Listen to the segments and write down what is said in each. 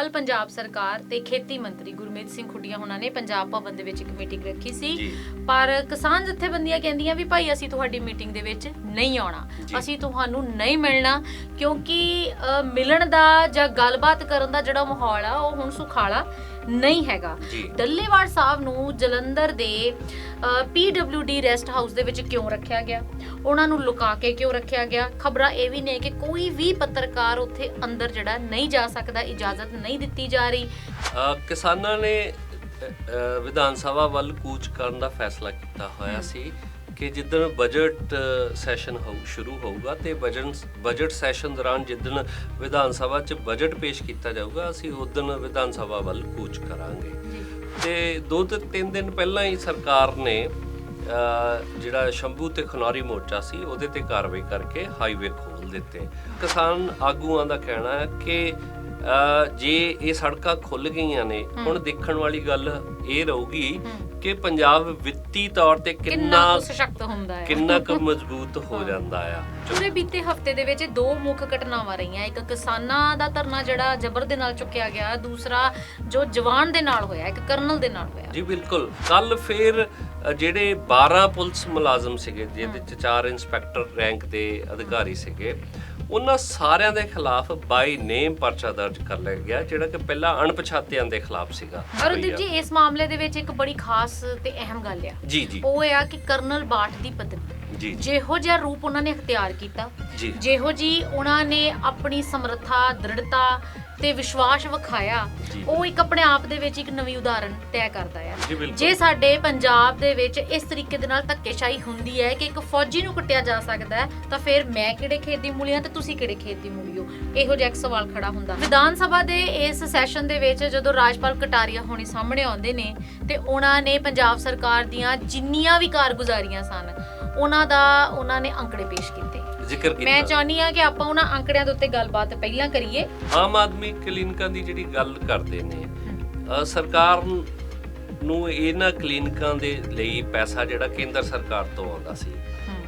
ਕੱਲ ਪੰਜਾਬ ਸਰਕਾਰ ਤੇ ਖੇਤੀ ਮੰਤਰੀ ਗੁਰਮੀਤ ਸਿੰਘ ਖੁੱਡੀਆਂ ਉਹਨਾਂ ਨੇ ਪੰਜਾਬ ਭਵਨ ਦੇ ਵਿੱਚ ਇੱਕ ਮੀਟਿੰਗ ਰੱਖੀ ਸੀ। ਪਰ ਕਿਸਾਨ ਜਥੇਬੰਦੀਆਂ ਕਹਿੰਦੀਆਂ ਵੀ ਭਾਈ ਅਸੀਂ ਤੁਹਾਡੀ ਮੀਟਿੰਗ ਦੇ ਵਿੱਚ ਨਹੀਂ ਆਉਣਾ। ਅਸੀਂ ਤੁਹਾਨੂੰ ਨਹੀਂ ਮਿਲਣਾ ਕਿਉਂਕਿ ਮਿਲਣ ਦਾ ਜਾਂ ਗੱਲਬਾਤ ਕਰਨ ਦਾ ਜਿਹੜਾ ਮਾਹੌਲ ਆ ਉਹ ਹੁਣ ਸੁਖਾਲਾ ਨਹੀਂ ਹੈਗਾ। ਡੱਲੇਵਾਲ ਸਾਹਿਬ ਨੂੰ ਜਲੰਧਰ ਦੇ ਪੀਡਬਲਯੂਡੀ ਰੈਸਟ ਹਾਊਸ ਦੇ ਵਿੱਚ ਕਿਉਂ ਰੱਖਿਆ ਗਿਆ? ਉਹਨਾਂ ਨੂੰ ਲੁਕਾ ਕੇ ਕਿਉਂ ਰੱਖਿਆ ਗਿਆ? ਖਬਰਾਂ ਇਹ ਵੀ ਨੇ ਕਿ ਕੋਈ ਵੀ ਪੱਤਰਕਾਰ ਉੱਥੇ ਅੰਦਰ ਜਿਹੜਾ ਨਹੀਂ ਜਾ ਸਕਦਾ ਇਜਾਜ਼ਤ ਨਹੀਂ ਦਿੱਤੀ ਜਾ ਰਹੀ। ਕਿਸਾਨਾਂ ਨੇ ਵਿਧਾਨ ਸਭਾ ਵੱਲ ਕੂਚ ਕਰਨ ਦਾ ਫੈਸਲਾ ਕੀਤਾ ਹੋਇਆ ਸੀ। ਕਿ ਜਿੱਦਣ ਬਜਟ ਸੈਸ਼ਨ ਹੋਊ, ਸ਼ੁਰੂ ਹੋਊਗਾ ਤੇ ਬਜਟ ਬਜਟ ਸੈਸ਼ਨ ਦੌਰਾਨ ਜਿੱਦਣ ਵਿਧਾਨ ਸਭਾ 'ਚ ਬਜਟ ਪੇਸ਼ ਕੀਤਾ ਜਾਊਗਾ, ਅਸੀਂ ਉਦੋਂ ਵਿਧਾਨ ਸਭਾ ਵੱਲ ਕੂਚ ਕਰਾਂਗੇ। ਤੇ ਦੋ ਤੇ ਤਿੰਨ ਦਿਨ ਪਹਿਲਾਂ ਹੀ ਸਰਕਾਰ ਨੇ ਜਿਹੜਾ ਸ਼ੰਭੂ ਤੇ ਖਨੌਰੀ ਮੋਰਚਾ ਸੀ, ਉਹਦੇ ਤੇ ਕਾਰਵਾਈ ਕਰਕੇ ਹਾਈਵੇ ਖੋਲ ਦਿੱਤੇ। ਕਿਸਾਨ ਆਗੂਆਂ ਦਾ ਕਹਿਣਾ ਹੈ ਕਿ ਜੇ ਇਹ ਸੜਕਾਂ ਖੁੱਲ ਗਈਆਂ ਨੇ ਹੁਣ ਦੇਖਣ ਵਾਲੀ ਗੱਲ ਇਹ ਰਹੂਗੀ ਕਿ ਪੰਜਾਬ ਵਿੱਤੀ ਤੌਰ ਤੇ ਕਿੰਨਾ ਸਸ਼ਕਤ ਹੁੰਦਾ ਹੈ। ਕਿੰਨਾ ਕੁ ਮਜ਼ਬੂਤ ਹੋ ਜਾਂਦਾ ਆ। ਪੂਰੇ ਬੀਤੇ ਹਫ਼ਤੇ ਦੇ ਵਿੱਚ ਦੋ ਮੁੱਖ ਘਟਨਾਵਾਂ ਰਹੀਆਂ ਇੱਕ ਕਿਸਾਨਾਂ ਦਾ ਧਰਨਾ ਜਿਹੜਾ ਜ਼ਬਰ ਦੇ ਨਾਲ ਚੁੱਕਿਆ ਗਿਆ ਦੂਸਰਾ ਜੋ ਜਵਾਨ ਦੇ ਨਾਲ ਹੋਇਆ ਇੱਕ ਕਰਨਲ ਦੇ ਨਾਲ ਹੋਇਆ। ਜੀ ਬਿਲਕੁਲ। ਕੱਲ ਫਿਰ ਜਿਹੜੇ 12 ਪੁਲਿਸ ਮੁਲਾਜ਼ਮ ਸੀਗੇ ਜਿਹਦੇ ਚ ਚਾਰ ਇੰਸਪੈਕਟਰ ਰੈਂਕ ਦੇ ਅਧਿਕਾਰੀ ਸੀਗੇ ਉਹਨਾਂ ਸਾਰਿਆਂ ਦੇ ਖਿਲਾਫ ਬਾਈ ਨੇਮ ਪਰਚਾ ਦਰਜ ਕਰ ਲਿਆ ਗਿਆ ਜਿਹੜਾ ਕਿ ਪਹਿਲਾਂ ਅਣਪਛਾਤਿਆਂ ਦੇ ਖਿਲਾਫ ਸੀਗਾ। ਅਰੁਣਦੀਪ ਜੀ ਇਸ ਮਾਮਲੇ ਦੇ ਵਿੱਚ ਇੱਕ ਬੜੀ ਖਾਸ ਤੇ ਅਹਿਮ ਗੱਲ ਆ। ਜੀ ਜੀ। ਉਹ ਇਹ ਆ ਕਿ ਕਰਨਲ ਬਾਠ ਦੀ ਪਤਨੀ ਜੀ। ਜਿਹੋ ਜਿਹਾ ਰੂਪ ਉਹਨਾਂ ਨੇ ਅਖਤਿਆਰ ਕੀਤਾ। ਜਿਹੋ ਜੀ ਉਹਨਾਂ ਨੇ ਆਪਣੀ ਸਮਰੱਥਾ ਦ੍ਰਿੜਤਾ ਤੇ ਵਿਸ਼ਵਾਸ ਵਿਖਾਇਆ। ਉਹ ਇੱਕ ਆਪਣੇ ਆਪ ਦੇ ਵਿੱਚ ਇੱਕ ਨਵੀਂ ਉਦਾਹਰਣ ਤੈਅ ਕਰਦਾ ਆ। ਜੀ ਸਾਡੇ ਪੰਜਾਬ ਦੇ ਵਿੱਚ ਇਸ ਤਰੀਕੇ ਦੇ ਨਾਲ ਧੱਕੇਸ਼ਾਹੀ ਹੁੰਦੀ ਹੈ ਕਿ ਇੱਕ ਫੌਜੀ ਨੂੰ ਕੁੱਟਿਆ ਜਾ ਸਕਦਾ ਹੈ ਤਾਂ ਫਿਰ ਮੈਂ ਕਿਹੜੇ ਖੇਤ ਦੀ ਮੂਲੀ ਹਾਂ ਤੇ ਤੁਸੀਂ ਕਿਹੜੇ ਖੇਤ ਦੀ ਮੂਲੀ ਹੋ? ਇਹੋ ਜਿਹਾ ਇੱਕ ਸਵਾਲ ਖੜਾ ਹੁੰਦਾ। ਵਿਧਾਨ ਸਭਾ ਦੇ ਇਸ ਸੈਸ਼ਨ ਦੇ ਵਿੱਚ ਜਦੋਂ ਰਾਜਪਾਲ ਕਟਾਰੀਆ ਹੋਣੀ ਸਾਹਮਣੇ ਆਉਂਦੇ ਨੇ ਤੇ ਉਹਨਾਂ ਨੇ ਪੰਜਾਬ ਸਰਕਾਰ ਦੀਆਂ ਜਿੰਨੀਆਂ ਵੀ ਕਾਰਗੁਜ਼ਾਰੀਆਂ ਸਨ ਉਹਨਾਂ ਦਾ ਉਹਨਾਂ ਨੇ ਅੰਕੜੇ ਪੇਸ਼ ਕੀਤੇ। ਜ਼ਿਕਰ ਮੈਂ ਕੀਤਾ ਚਾਹੁੰਦੀ ਆ ਕਿ ਆਪਾਂ ਉਹਨਾਂ ਅੰਕੜਿਆਂ ਦੇ ਉੱਤੇ ਗੱਲਬਾਤ ਪਹਿਲਾਂ ਕਰੀਏ। ਆਮ ਆਦਮੀ ਕਲੀਨਿਕਾਂ ਦੀ ਜਿਹੜੀ ਗੱਲ ਕਰਦੇ ਨੇ ਅ, ਸਰਕਾਰ ਨੂੰ ਇਹਨਾਂ ਕਲੀਨਿਕਾਂ ਦੇ ਲਈ ਪੈਸਾ ਜਿਹੜਾ ਕੇਂਦਰ ਸਰਕਾਰ ਤੋਂ ਆਉਂਦਾ ਸੀ।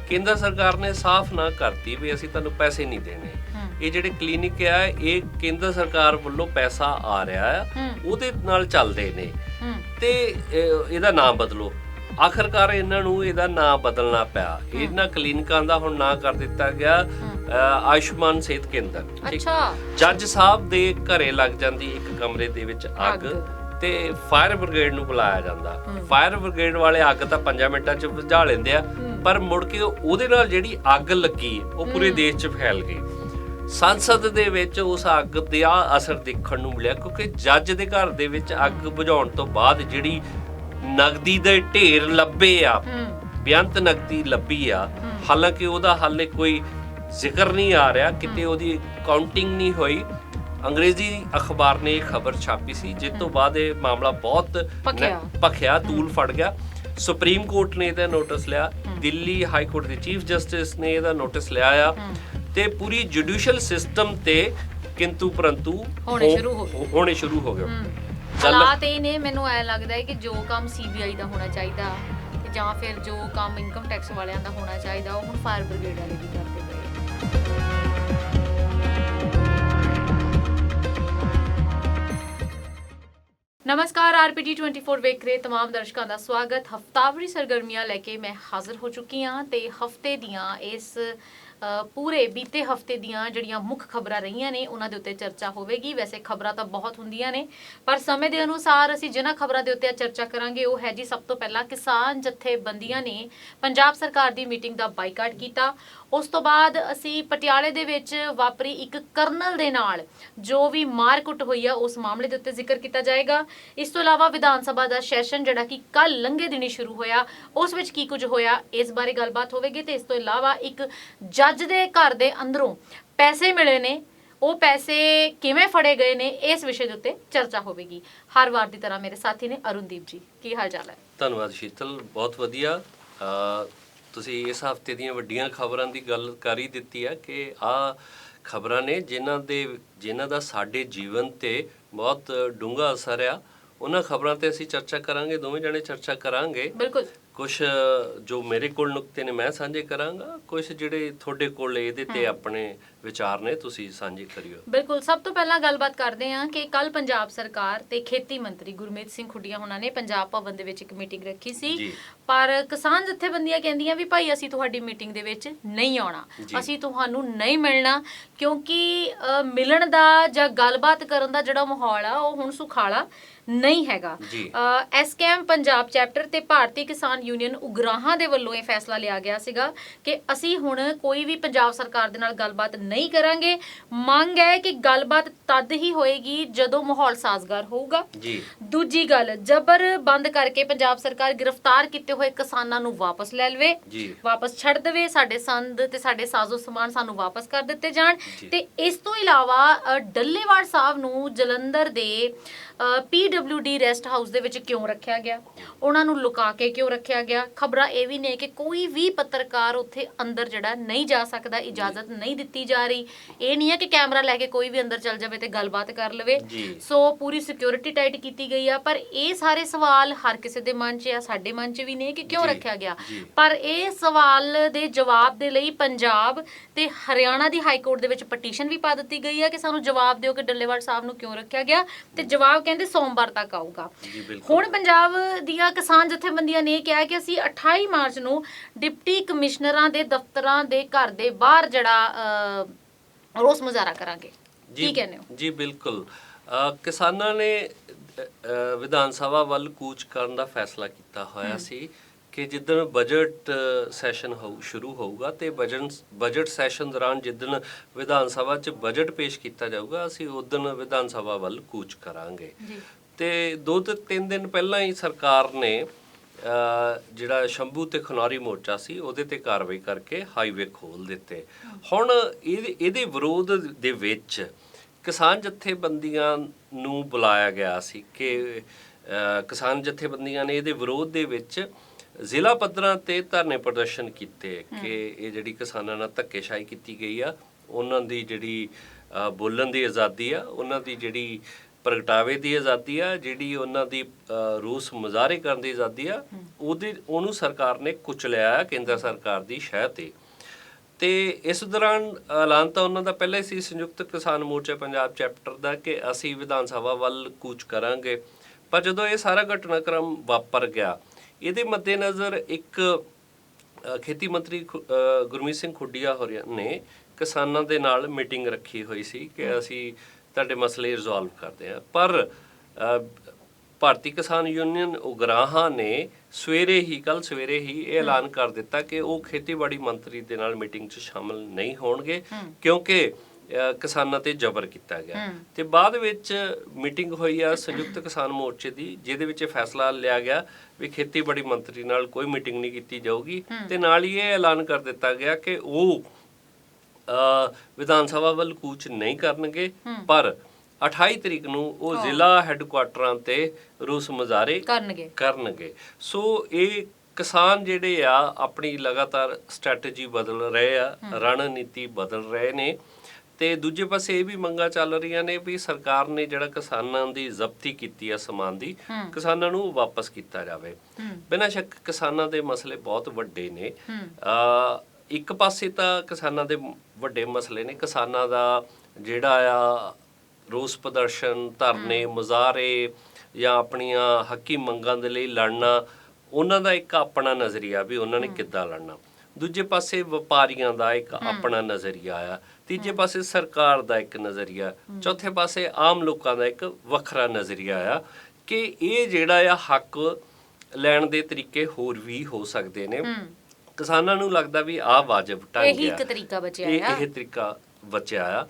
ਕੇਂਦਰ ਸਰਕਾਰ ਨੇ ਸਾਫ਼ ਨਾ ਕਰਤੀ ਵੀ ਅਸੀਂ ਤੁਹਾਨੂੰ ਪੈਸੇ ਨਹੀਂ ਦੇਣੇ। ਇਹ ਜਿਹੜੇ ਕਲੀਨਿਕ ਆ ਇਹ ਕੇਂਦਰ ਸਰਕਾਰ ਵੱਲੋਂ ਪੈਸਾ ਆ ਰਿਹਾ ਆ। ਹੂੰ। ਉਹਦੇ ਨਾਲ ਚੱਲਦੇ ਨੇ। ਹੂੰ। ਤੇ ਇਹ- ਇਹਦਾ ਨਾਮ ਬਦਲੋ। ਆਖਰਕਾਰ ਇਹਨਾਂ ਨੂੰ ਇਹਦਾ ਨਾਮ ਬਦਲਣਾ ਪਿਆ ਇਹਨਾਂ ਕਲੀਨਿਕਾਂ ਦਾ ਹੁਣ ਨਾਂ ਕਰ ਦਿੱਤਾ ਗਿਆ ਆਯੁਸ਼ਮਾਨ ਸਿਹਤ ਕੇਂਦਰ ਅੱਛਾ ਜੱਜ ਸਾਹਿਬ ਦੇ ਘਰੇ ਲੱਗ ਜਾਂਦੀ ਇੱਕ ਕਮਰੇ ਦੇ ਵਿੱਚ ਅੱਗ। ਤੇ ਫਾਇਰ ਬ੍ਰਿਗੇਡ ਨੂੰ ਬੁਲਾਇਆ ਜਾਂਦਾ। ਫਾਇਰ ਬ੍ਰਿਗੇਡ ਵਾਲੇ ਅੱਗ ਤਾਂ 5 ਮਿੰਟਾਂ 'ਚ ਬੁਝਾ ਲੈਂਦੇ ਆ। ਪਰ ਮੁੜ ਕੇ ਉਹਦੇ ਨਾਲ ਜਿਹੜੀ ਅੱਗ ਲੱਗੀ ਉਹ ਪੂਰੇ। ਦੇਸ਼ 'ਚ ਫੈਲ ਗਈ ਸੰਸਦ ਦੇ ਵਿੱਚ ਉਸ ਅੱਗ ਦਾ ਅਸਰ ਦੇਖਣ ਨੂੰ ਮਿਲਿਆ ਕਿਉਂਕਿ ਜੱਜ ਦੇ ਘਰ ਦੇ ਵਿੱਚ ਅੱਗ ਬੁਝਾਉਣ ਤੋਂ ਬਾਅਦ ਜਿਹੜੀ ਨਗਦੀ ਦੇ ਢੇਰ ਲੱਭੇ ਆ। ਹੂੰ। ਬੇਅੰਤ ਨਗਦੀ ਲੱਭੀ ਆ। ਹਾਲਾਂਕਿ ਉਹਦਾ ਹਾਲੇ ਕੋਈ ਜ਼ਿਕਰ ਨਹੀਂ ਆ ਰਿਹਾ ਕਿਤੇ ਉਹਦੀ ਕਾਊਂਟਿੰਗ ਨਹੀਂ ਹੋਈ। ਅੰਗਰੇਜ਼ੀ ਅਖਬਾਰ ਨੇ ਇਹ ਖਬਰ ਛਾਪੀ ਸੀ ਜਿਸ ਤੋਂ ਬਾਅਦ ਇਹ ਮਾਮਲਾ ਬਹੁਤ। ਭਖਿਆ। ਤੂਲ ਫੜ ਗਿਆ। ਸੁਪਰੀਮ ਕੋਰਟ ਨੇ ਇਹਦਾ ਨੋਟਿਸ ਲਿਆ। ਦਿੱਲੀ ਹਾਈ ਕੋਰਟ ਦੇ ਚੀਫ ਜਸਟਿਸ ਨੇ ਇਹਦਾ ਨੋਟਿਸ ਲਿਆ ਆ। ਤੇ ਪੂਰੀ ਜੁਡੀਸ਼ੀਅਲ ਸਿਸਟਮ ਤੇ ਕਿੰਤੂ ਪਰੰਤੂ ਹੋਣੇ ਸ਼ੁਰੂ ਹੋ ਗਏ। ਹੋਣੇ ਸ਼ੁਰੂ ਹੋ ਗਏ। ਹਾਲਾਤ ਇਹ ਨੇ ਮੈਨੂੰ ਐ ਲੱਗਦਾ ਹੈ ਕਿ ਜੋ ਕੰਮ ਸੀਬੀਆਈ ਦਾ ਹੋਣਾ ਚਾਹੀਦਾ ਤੇ ਜਾਂ ਫਿਰ ਜੋ ਕੰਮ ਇਨਕਮ ਟੈਕਸ ਵਾਲਿਆਂ ਦਾ ਹੋਣਾ ਚਾਹੀਦਾ ਉਹ ਹੁਣ ਫਾਇਰ ਬ੍ਰਿਗੇਡ ਵਾਲੇ ਵੀ ਕਰਦੇ ਪਏ ਨਮਸਕਾਰ ਆਰਪੀਜੀ 24 ਵੇਖ ਰਹੇ तमाम ਦਰਸ਼ਕਾਂ ਦਾ ਸਵਾਗਤ ਹਫਤਾਵਰੀ ਸਰਗਰਮੀਆਂ ਲੈ ਕੇ ਮੈਂ ਹਾਜ਼ਰ ਹੋ ਚੁੱਕੀ ਹਾਂ ਤੇ ਹਫਤੇ ਦੀਆਂ ਇਸ ਅ, ਪੂਰੇ ਬੀਤੇ ਹਫ਼ਤੇ ਦੀਆਂ ਜਿਹੜੀਆਂ ਮੁੱਖ ਖਬਰਾਂ ਰਹੀਆਂ ਨੇ, ਉਹਨਾਂ ਦੇ ਉੱਤੇ ਚਰਚਾ ਹੋਵੇਗੀ। ਵੈਸੇ ਖਬਰਾਂ ਤਾਂ ਬਹੁਤ ਹੁੰਦੀਆਂ ਨੇ, ਪਰ ਸਮੇਂ ਦੇ ਅਨੁਸਾਰ ਅਸੀਂ ਜਿਨ੍ਹਾਂ ਖਬਰਾਂ ਦੇ ਉੱਤੇ ਅੱਜ ਚਰਚਾ ਕਰਾਂਗੇ, ਉਹ ਹੈ ਜੀ ਸਭ ਤੋਂ ਪਹਿਲਾਂ ਕਿਸਾਨ ਜਥੇਬੰਦੀਆਂ ਨੇ ਪੰਜਾਬ ਸਰਕਾਰ ਦੀ ਮੀਟਿੰਗ ਦਾ ਬਾਈਕਾਟ ਕੀਤਾ। ਉਸ ਤੋਂ ਬਾਅਦ ਅਸੀਂ ਪਟਿਆਲੇ ਦੇ ਵਿੱਚ ਵਾਪਰੀ ਇੱਕ ਕਰਨਲ ਦੇ ਨਾਲ ਜੋ ਵੀ ਮਾਰਕੁੱਟ ਹੋਈ ਆ, ਉਸ ਮਾਮਲੇ ਦੇ ਉੱਤੇ ਜ਼ਿਕਰ ਕੀਤਾ ਜਾਏਗਾ। ਇਸ ਤੋਂ ਇਲਾਵਾ ਵਿਧਾਨ ਸਭਾ ਦਾ ਸੈਸ਼ਨ ਜਿਹੜਾ ਕਿ ਕੱਲ ਲੰਘੇ ਦਿਨੀ ਸ਼ੁਰੂ ਹੋਇਆ, ਉਸ ਵਿੱਚ ਕੀ ਕੁਝ ਹੋਇਆ, ਇਸ ਬਾਰੇ ਗੱਲਬਾਤ ਹੋਵੇਗੀ ਤੇ ਇਸ ਤੋਂ ਇਲਾਵਾ ਇੱਕ ਜੱਜ ਦੇ ਘਰ ਦੇ ਅੰਦਰੋਂ ਪੈਸੇ ਮਿਲੇ ਨੇ ਉਹ ਪੈਸੇ ਕਿਵੇਂ ਫੜੇ ਗਏ ਨੇ ਇਸ ਵਿਸ਼ੇ ਦੇ ਉੱਤੇ ਚਰਚਾ ਹੋਵੇਗੀ। ਹਰ ਵਾਰ ਦੀ ਤਰ੍ਹਾਂ ਮੇਰੇ ਸਾਥੀ ਨੇ ਅਰੁਣਦੀਪ ਜੀ ਕੀ ਹਾਲ ਚਾਲ ਹੈ? ਧੰਨਵਾਦ ਸ਼ੀਤਲ ਬਹੁਤ ਵਧੀਆ। ਤੁਸੀਂ ਇਸ ਹਫ਼ਤੇ ਦੀਆਂ ਵੱਡੀਆਂ ਖਬਰਾਂ ਦੀ ਗੱਲ ਕਰ ਹੀ ਦਿੱਤੀ ਹੈ ਕਿ ਆ ਖਬਰਾਂ ਨੇ ਜਿਨ੍ਹਾਂ ਦੇ ਜਿਨ੍ਹਾਂ ਦਾ ਸਾਡੇ ਜੀਵਨ ਤੇ ਬਹੁਤ ਡੂੰਘਾ ਅਸਰ ਆ। ਉਹਨਾਂ ਖਬਰਾਂ ਤੇ ਅਸੀਂ ਚਰਚਾ ਕਰਾਂਗੇ ਦੋਵੇਂ ਜਣੇ ਚਰਚਾ ਕਰਾਂਗੇ। ਬਿਲਕੁਲ। ਕੁਝ ਜੋ ਮੇਰੇ ਕੋਲ ਨੁਕਤੇ ਨੇ ਮੈਂ ਸਾਂਝੇ ਕਰਾਂਗਾ। ਕੁਝ ਜਿਹੜੇ ਤੁਹਾਡੇ ਕੋਲ ਇਹਦੇ ਤੇ ਆਪਣੇ ਵਿਚਾਰ ਨੇ ਤੁਸੀਂ ਸਾਂਝੇ ਕਰਿਓ ਬਿਲਕੁਲ ਸਭ ਤੋਂ ਪਹਿਲਾਂ ਗੱਲਬਾਤ ਕਰਦੇ ਹਾਂ ਕਿ ਕੱਲ ਪੰਜਾਬ ਸਰਕਾਰ ਤੇ ਖੇਤੀ ਮੰਤਰੀ ਗੁਰਮੀਤ ਸਿੰਘ ਖੁੱਡੀਆਂ ਉਹਨਾਂ ਨੇ ਪੰਜਾਬ ਭਵਨ ਦੇ ਵਿੱਚ ਇੱਕ ਮੀਟਿੰਗ ਰੱਖੀ ਸੀ। ਪਰ ਕਿਸਾਨ ਜਥੇਬੰਦੀਆਂ ਕਹਿੰਦੀਆਂ ਵੀ ਭਾਈ ਅਸੀਂ ਤੁਹਾਡੀ ਮੀਟਿੰਗ ਦੇ ਵਿੱਚ ਨਹੀਂ ਆਉਣਾ। ਅਸੀਂ ਤੁਹਾਨੂੰ ਨਹੀਂ ਮਿਲਣਾ ਕਿਉਂਕਿ ਮਿਲਣ ਦਾ ਜਾਂ ਗੱਲਬਾਤ ਕਰਨ ਦਾ ਜਿਹੜਾ ਮਾਹੌਲ ਆ ਉਹ ਹੁਣ ਸੁਖਾਲਾ ਨਹੀਂ ਹੈਗਾ। ਐਸਕੇਐਮ ਪੰਜਾਬ ਚੈਪਟਰ ਤੇ ਭਾਰਤੀ ਕਿਸਾਨ ਯੂਨੀਅਨ ਉਗਰਾਹਾਂ ਦੇ ਵੱਲੋਂ ਇਹ ਫੈਸਲਾ ਲਿਆ ਗਿਆ ਸੀਗਾ ਕਿ ਅਸੀਂ ਹੁਣ ਕੋਈ ਵੀ ਪੰਜਾਬ ਸਰਕਾਰ ਦੇ ਨਾਲ ਗੱਲਬਾਤ ਨਹੀਂ ਕਰਾਂਗੇ। ਮੰਗ ਹੈ ਕਿ ਗੱਲਬਾਤ ਤਦ ਹੀ ਹੋਏਗੀ ਜਦੋਂ ਮਾਹੌਲ ਸਾਜ਼ਗਾਰ ਹੋਊਗਾ। ਜੀ। ਦੂਜੀ ਗੱਲ ਜਬਰ ਬੰਦ ਕਰਕੇ ਪੰਜਾਬ ਸਰਕਾਰ ਗ੍ਰਿਫਤਾਰ ਕੀਤੇ ਹੋਏ ਕਿਸਾਨਾਂ ਨੂੰ ਵਾਪਸ ਲੈ ਲਵੇ। ਜੀ। ਵਾਪਸ ਛੱਡ ਦੇਵੇ ਸਾਡੇ ਸੰਦ ਤੇ ਸਾਡੇ ਸਾਜ਼ੋ ਸਮਾਨ ਸਾਨੂੰ ਵਾਪਸ ਕਰ ਦਿੱਤੇ ਜਾਣ। ਤੇ ਇਸ ਤੋਂ ਇਲਾਵਾ ਡੱਲੇਵਾਲ ਸਾਹਿਬ ਨੂੰ ਜਲੰਧਰ ਦੇ ਪੀਡਬਲਯੂਡੀ ਰੈਸਟ ਹਾਊਸ ਦੇ ਵਿੱਚ ਕਿਉਂ ਰੱਖਿਆ ਗਿਆ? ਉਹਨਾਂ ਨੂੰ ਲੁਕਾ ਕੇ ਕਿਉਂ ਰੱਖਿਆ ਗਿਆ? ਖਬਰਾਂ ਇਹ ਵੀ ਨੇ ਕਿ ਕੋਈ ਵੀ ਪੱਤਰਕਾਰ ਉੱਥੇ ਅੰਦਰ ਜਿਹੜਾ ਨਹੀਂ ਜਾ ਸਕਦਾ ਇਜਾਜ਼ਤ ਨਹੀਂ ਦਿੱਤੀ ਜਾ ਰਹੀ। ਇਹ ਨਹੀਂ ਹੈ ਕਿ ਕੈਮਰਾ ਲੈ ਕੇ ਕੋਈ ਵੀ ਅੰਦਰ ਚੱਲ ਜਾਵੇ ਤੇ ਗੱਲਬਾਤ ਕਰ ਲਵੇ। ਸੋ ਪੂਰੀ ਸਿਕਿਉਰਿਟੀ ਟਾਈਟ ਕੀਤੀ ਗਈ ਆ ਪਰ ਇਹ ਸਾਰੇ ਸਵਾਲ ਹਰ ਕਿਸੇ ਦੇ ਮਨ 'ਚ ਆ ਸਾਡੇ ਮਨ 'ਚ ਵੀ ਨੇ ਕਿ ਕਿਉਂ ਰੱਖਿਆ ਗਿਆ। ਪਰ ਇਹ ਸਵਾਲ ਦੇ ਜਵਾਬ ਦੇ ਲਈ ਪੰਜਾਬ ਤੇ ਹਰਿਆਣਾ ਦੀ ਹਾਈ ਕੋਰਟ ਦੇ ਵਿੱਚ ਪਟੀਸ਼ਨ ਵੀ ਪਾ ਦਿੱਤੀ ਗਈ ਹੈ ਕਿ ਸਾਨੂੰ ਜਵਾਬ ਦਿਓ ਕਿ ਡੱਲੇਵਾਲ ਸਾਹਿਬ ਨੂੰ ਕਿਉਂ ਰੱਖਿਆ ਗਿਆ? ਤੇ ਜਵਾਬ ਕਹਿੰਦੇ ਸੋਮਵਾਰ ਤੱਕ ਆਊਗਾ। ਹੁਣ ਪੰਜਾਬ ਦੀਆਂ ਕਿਸਾਨ ਜਥੇਬੰਦੀਆਂ ਨੇ ਕਿਹਾ ਕਿ ਅਸੀਂ 28 ਮਾਰਚ ਨੂੰ ਡਿਪਟੀ ਕਮਿਸ਼ਨਰਾਂ ਦੇ ਦਫ਼ਤਰਾਂ ਦੇ ਘਰ ਦੇ ਬਾਹਰ ਜਿਹੜਾ ਰੋਸ ਮੁਜ਼ਾਹਰਾ ਕਰਾਂਗੇ। ਕੀ ਕਹਿੰਦੇ ਹੋ? ਜੀ ਬਿਲਕੁਲ। ਕਿਸਾਨਾਂ ਨੇ ਵਿਧਾਨ ਸਭਾ ਵੱਲ ਕੂਚ ਕਰਨ ਦਾ ਫੈਸਲਾ ਕੀਤਾ ਹੋਇਆ ਸੀ। ਕਿ ਜਿੱਦਣ ਬਜਟ ਸੈਸ਼ਨ ਹੋਊ ਸ਼ੁਰੂ ਹੋਊਗਾ ਤੇ ਬਜਟ ਬਜਟ ਸੈਸ਼ਨ ਦੌਰਾਨ ਜਿੱਦਣ ਵਿਧਾਨ ਸਭਾ 'ਚ ਬਜਟ ਪੇਸ਼ ਕੀਤਾ ਜਾਊਗਾ ਅਸੀਂ ਉਦੋਂ ਵਿਧਾਨ ਸਭਾ ਵੱਲ ਕੂਚ ਕਰਾਂਗੇ। ਤੇ ਦੋ ਤੇ ਤਿੰਨ ਦਿਨ ਪਹਿਲਾਂ ਹੀ ਸਰਕਾਰ ਨੇ ਜਿਹੜਾ ਸ਼ੰਭੂ ਤੇ ਖਨੌਰੀ ਮੋਰਚਾ ਸੀ ਉਹਦੇ ਤੇ ਕਾਰਵਾਈ ਕਰਕੇ ਹਾਈਵੇ ਖੋਲ ਦਿੱਤੇ। ਹੁਣ ਇਹਦੇ ਇਹਦੇ ਵਿਰੋਧ ਦੇ ਵਿੱਚ ਕਿਸਾਨ ਜਥੇਬੰਦੀਆਂ ਨੂੰ ਬੁਲਾਇਆ ਗਿਆ ਸੀ ਕਿ ਕਿਸਾਨ ਜਥੇਬੰਦੀਆਂ ਨੇ ਇਹਦੇ ਵਿਰੋਧ ਦੇ ਵਿੱਚ ਜ਼ਿਲ੍ਹਾ ਪੱਧਰਾਂ ਤੇ ਧਰਨੇ ਪ੍ਰਦਰਸ਼ਨ ਕੀਤੇ ਕਿ ਇਹ ਜਿਹੜੀ ਕਿਸਾਨਾਂ ਨਾਲ ਧੱਕੇਸ਼ਾਹੀ ਕੀਤੀ ਗਈ ਆ, ਉਹਨਾਂ ਦੀ ਜਿਹੜੀ ਬੋਲਣ ਦੀ ਆਜ਼ਾਦੀ ਆ, ਉਹਨਾਂ ਦੀ ਜਿਹੜੀ ਪ੍ਰਗਟਾਵੇ ਦੀ ਆਜ਼ਾਦੀ ਆ, ਜਿਹੜੀ ਉਹਨਾਂ ਦੀ ਰੂਸ ਮੁਜ਼ਾਹਰੇ ਕਰਨ ਦੀ ਆਜ਼ਾਦੀ ਆ, ਉਹਦੇ, ਉਹਨੂੰ ਸਰਕਾਰ ਨੇ ਕੁਚਲਿਆ ਕੇਂਦਰ ਸਰਕਾਰ ਦੀ ਸ਼ਹਿ ਤੇ। ਤੇ ਇਸ ਦੌਰਾਨ ਐਲਾਨ ਤਾਂ ਉਹਨਾਂ ਦਾ ਪਹਿਲਾਂ ਹੀ ਸੀ, ਸੰਯੁਕਤ ਕਿਸਾਨ ਮੋਰਚਾ ਪੰਜਾਬ ਚੈਪਟਰ ਦਾ ਕਿ ਅਸੀਂ ਵਿਧਾਨ ਸਭਾ ਵੱਲ ਕੂਚ ਕਰਾਂਗੇ। ਪਰ ਜਦੋਂ ਇਹ ਸਾਰਾ ਘਟਨਾਕ੍ਰਮ ਵਾਪਰ ਗਿਆ ਇਹਦੇ ਮੱਦੇਨਜ਼ਰ ਇੱਕ ਖੇਤੀ ਮੰਤਰੀ ਗੁਰਮੀਤ ਸਿੰਘ ਖੁੱਡੀਆ ਹੋਰਿਆਂ ਨੇ ਕਿਸਾਨਾਂ ਦੇ ਨਾਲ ਮੀਟਿੰਗ ਰੱਖੀ ਹੋਈ ਸੀ ਕਿ ਅਸੀਂ ਤੁਹਾਡੇ ਮਸਲੇ ਰਿਜ਼ੋਲਵ ਕਰਦੇ ਹਾਂ। ਪਰ ਭਾਰਤੀ ਕਿਸਾਨ ਯੂਨੀਅਨ ਉਗਰਾਹਾਂ ਨੇ ਸਵੇਰੇ ਹੀ ਕੱਲ ਸਵੇਰੇ ਹੀ ਇਹ ਐਲਾਨ ਕਰ ਦਿੱਤਾ ਕਿ ਉਹ ਖੇਤੀਬਾੜੀ ਮੰਤਰੀ ਦੇ ਨਾਲ ਮੀਟਿੰਗ 'ਚ ਸ਼ਾਮਲ ਨਹੀਂ ਹੋਣਗੇ ਕਿਉਂਕਿ ਕਿਸਾਨਾਂ ਤੇ ਜ਼ਬਰ ਕੀਤਾ ਗਿਆ। ਤੇ ਬਾਅਦ ਵਿੱਚ ਮੀਟਿੰਗ ਹੋਈ ਆ ਸੰਯੁਕਤ ਕਿਸਾਨ ਮੋਰਚੇ ਦੀ ਜਿਹਦੇ ਵਿੱਚ ਇਹ ਫੈਸਲਾ ਲਿਆ ਗਿਆ ਵੀ ਖੇਤੀਬਾੜੀ ਮੰਤਰੀ ਨਾਲ ਕੋਈ ਮੀਟਿੰਗ ਨਹੀਂ ਕੀਤੀ ਜਾਊਗੀ। ਤੇ ਨਾਲ ਹੀ ਇਹ ਐਲਾਨ ਕਰ ਦਿੱਤਾ ਗਿਆ ਕਿ ਉਹ ਵਿਧਾਨ ਸਭਾ ਵੱਲ ਕੂਚ ਨਹੀਂ ਕਰਨਗੇ। ਪਰ 28 ਤਰੀਕ ਨੂੰ ਉਹ ਜ਼ਿਲ੍ਹਾ ਹੈੱਡਕੁਆਟਰਾਂ ਤੇ ਰੋਸ ਮੁਜ਼ਾਹਰੇ ਕਰਨਗੇ। ਕਰਨਗੇ। ਸੋ ਇਹ ਕਿਸਾਨ ਜਿਹੜੇ ਆ ਆਪਣੀ ਲਗਾਤਾਰ ਸਟ੍ਰੈਟਜੀ ਬਦਲ ਰਹੇ ਆ ਰਣਨੀਤੀ ਬਦਲ ਰਹੇ ਨੇ। ਤੇ ਦੂਜੇ ਪਾਸੇ ਇਹ ਵੀ ਮੰਗਾਂ ਚੱਲ ਰਹੀਆਂ ਨੇ ਵੀ ਸਰਕਾਰ ਨੇ ਜਿਹੜਾ ਕਿਸਾਨਾਂ ਦੀ ਜ਼ਬਤੀ ਕੀਤੀ ਆ ਸਮਾਨ ਦੀ। ਕਿਸਾਨਾਂ ਨੂੰ ਵਾਪਸ ਕੀਤਾ ਜਾਵੇ। ਬਿਨਾਂ ਸ਼ੱਕ ਕਿਸਾਨਾਂ ਦੇ ਮਸਲੇ ਬਹੁਤ ਵੱਡੇ ਨੇ। ਆ ਇੱਕ ਪਾਸੇ ਤਾਂ ਕਿਸਾਨਾਂ ਦੇ ਵੱਡੇ ਮਸਲੇ ਨੇ। ਕਿਸਾਨਾਂ ਦਾ ਜਿਹੜਾ ਆ ਰੋਸ ਪ੍ਰਦਰਸ਼ਨ ਧਰਨੇ ਮੁਜ਼ਾਹਰੇ ਜਾਂ ਆਪਣੀਆਂ ਹੱਕੀ ਮੰਗਾਂ ਦੇ ਲਈ ਲੜਨਾ ਉਹਨਾਂ ਦਾ ਇੱਕ ਆਪਣਾ ਨਜ਼ਰੀਆ ਵੀ ਉਹਨਾਂ ਨੇ ਕਿੱਦਾਂ ਲੜਨਾ। ਦੂਜੇ ਪਾਸੇ ਵਪਾਰੀਆਂ ਦਾ ਇੱਕ ਆਪਣਾ ਨਜ਼ਰੀਆ ਆ। ਤੀਜੇ ਪਾਸੇ ਸਰਕਾਰ ਦਾ ਇੱਕ ਨਜ਼ਰੀਆ ਚੌਥੇ ਪਾਸੇ ਆਮ ਲੋਕਾਂ ਦਾ ਇੱਕ ਵੱਖਰਾ ਨਜ਼ਰੀਆ ਆ ਕਿ ਇਹ ਜਿਹੜਾ ਆ ਹੱਕ ਲੈਣ ਦੇ ਤਰੀਕੇ ਹੋਰ ਵੀ ਹੋ ਸਕਦੇ ਨੇ। ਕਿਸਾਨਾਂ ਨੂੰ ਲੱਗਦਾ ਵੀ ਆਹ ਵਾਜਬ ਢੰਗ ਇਹੀ ਆ ਇੱਕ ਤਰੀਕਾ ਬਚਿਆ ਇਹ ਆ। ਇਹ ਤਰੀਕਾ ਬਚਿਆ ਆ।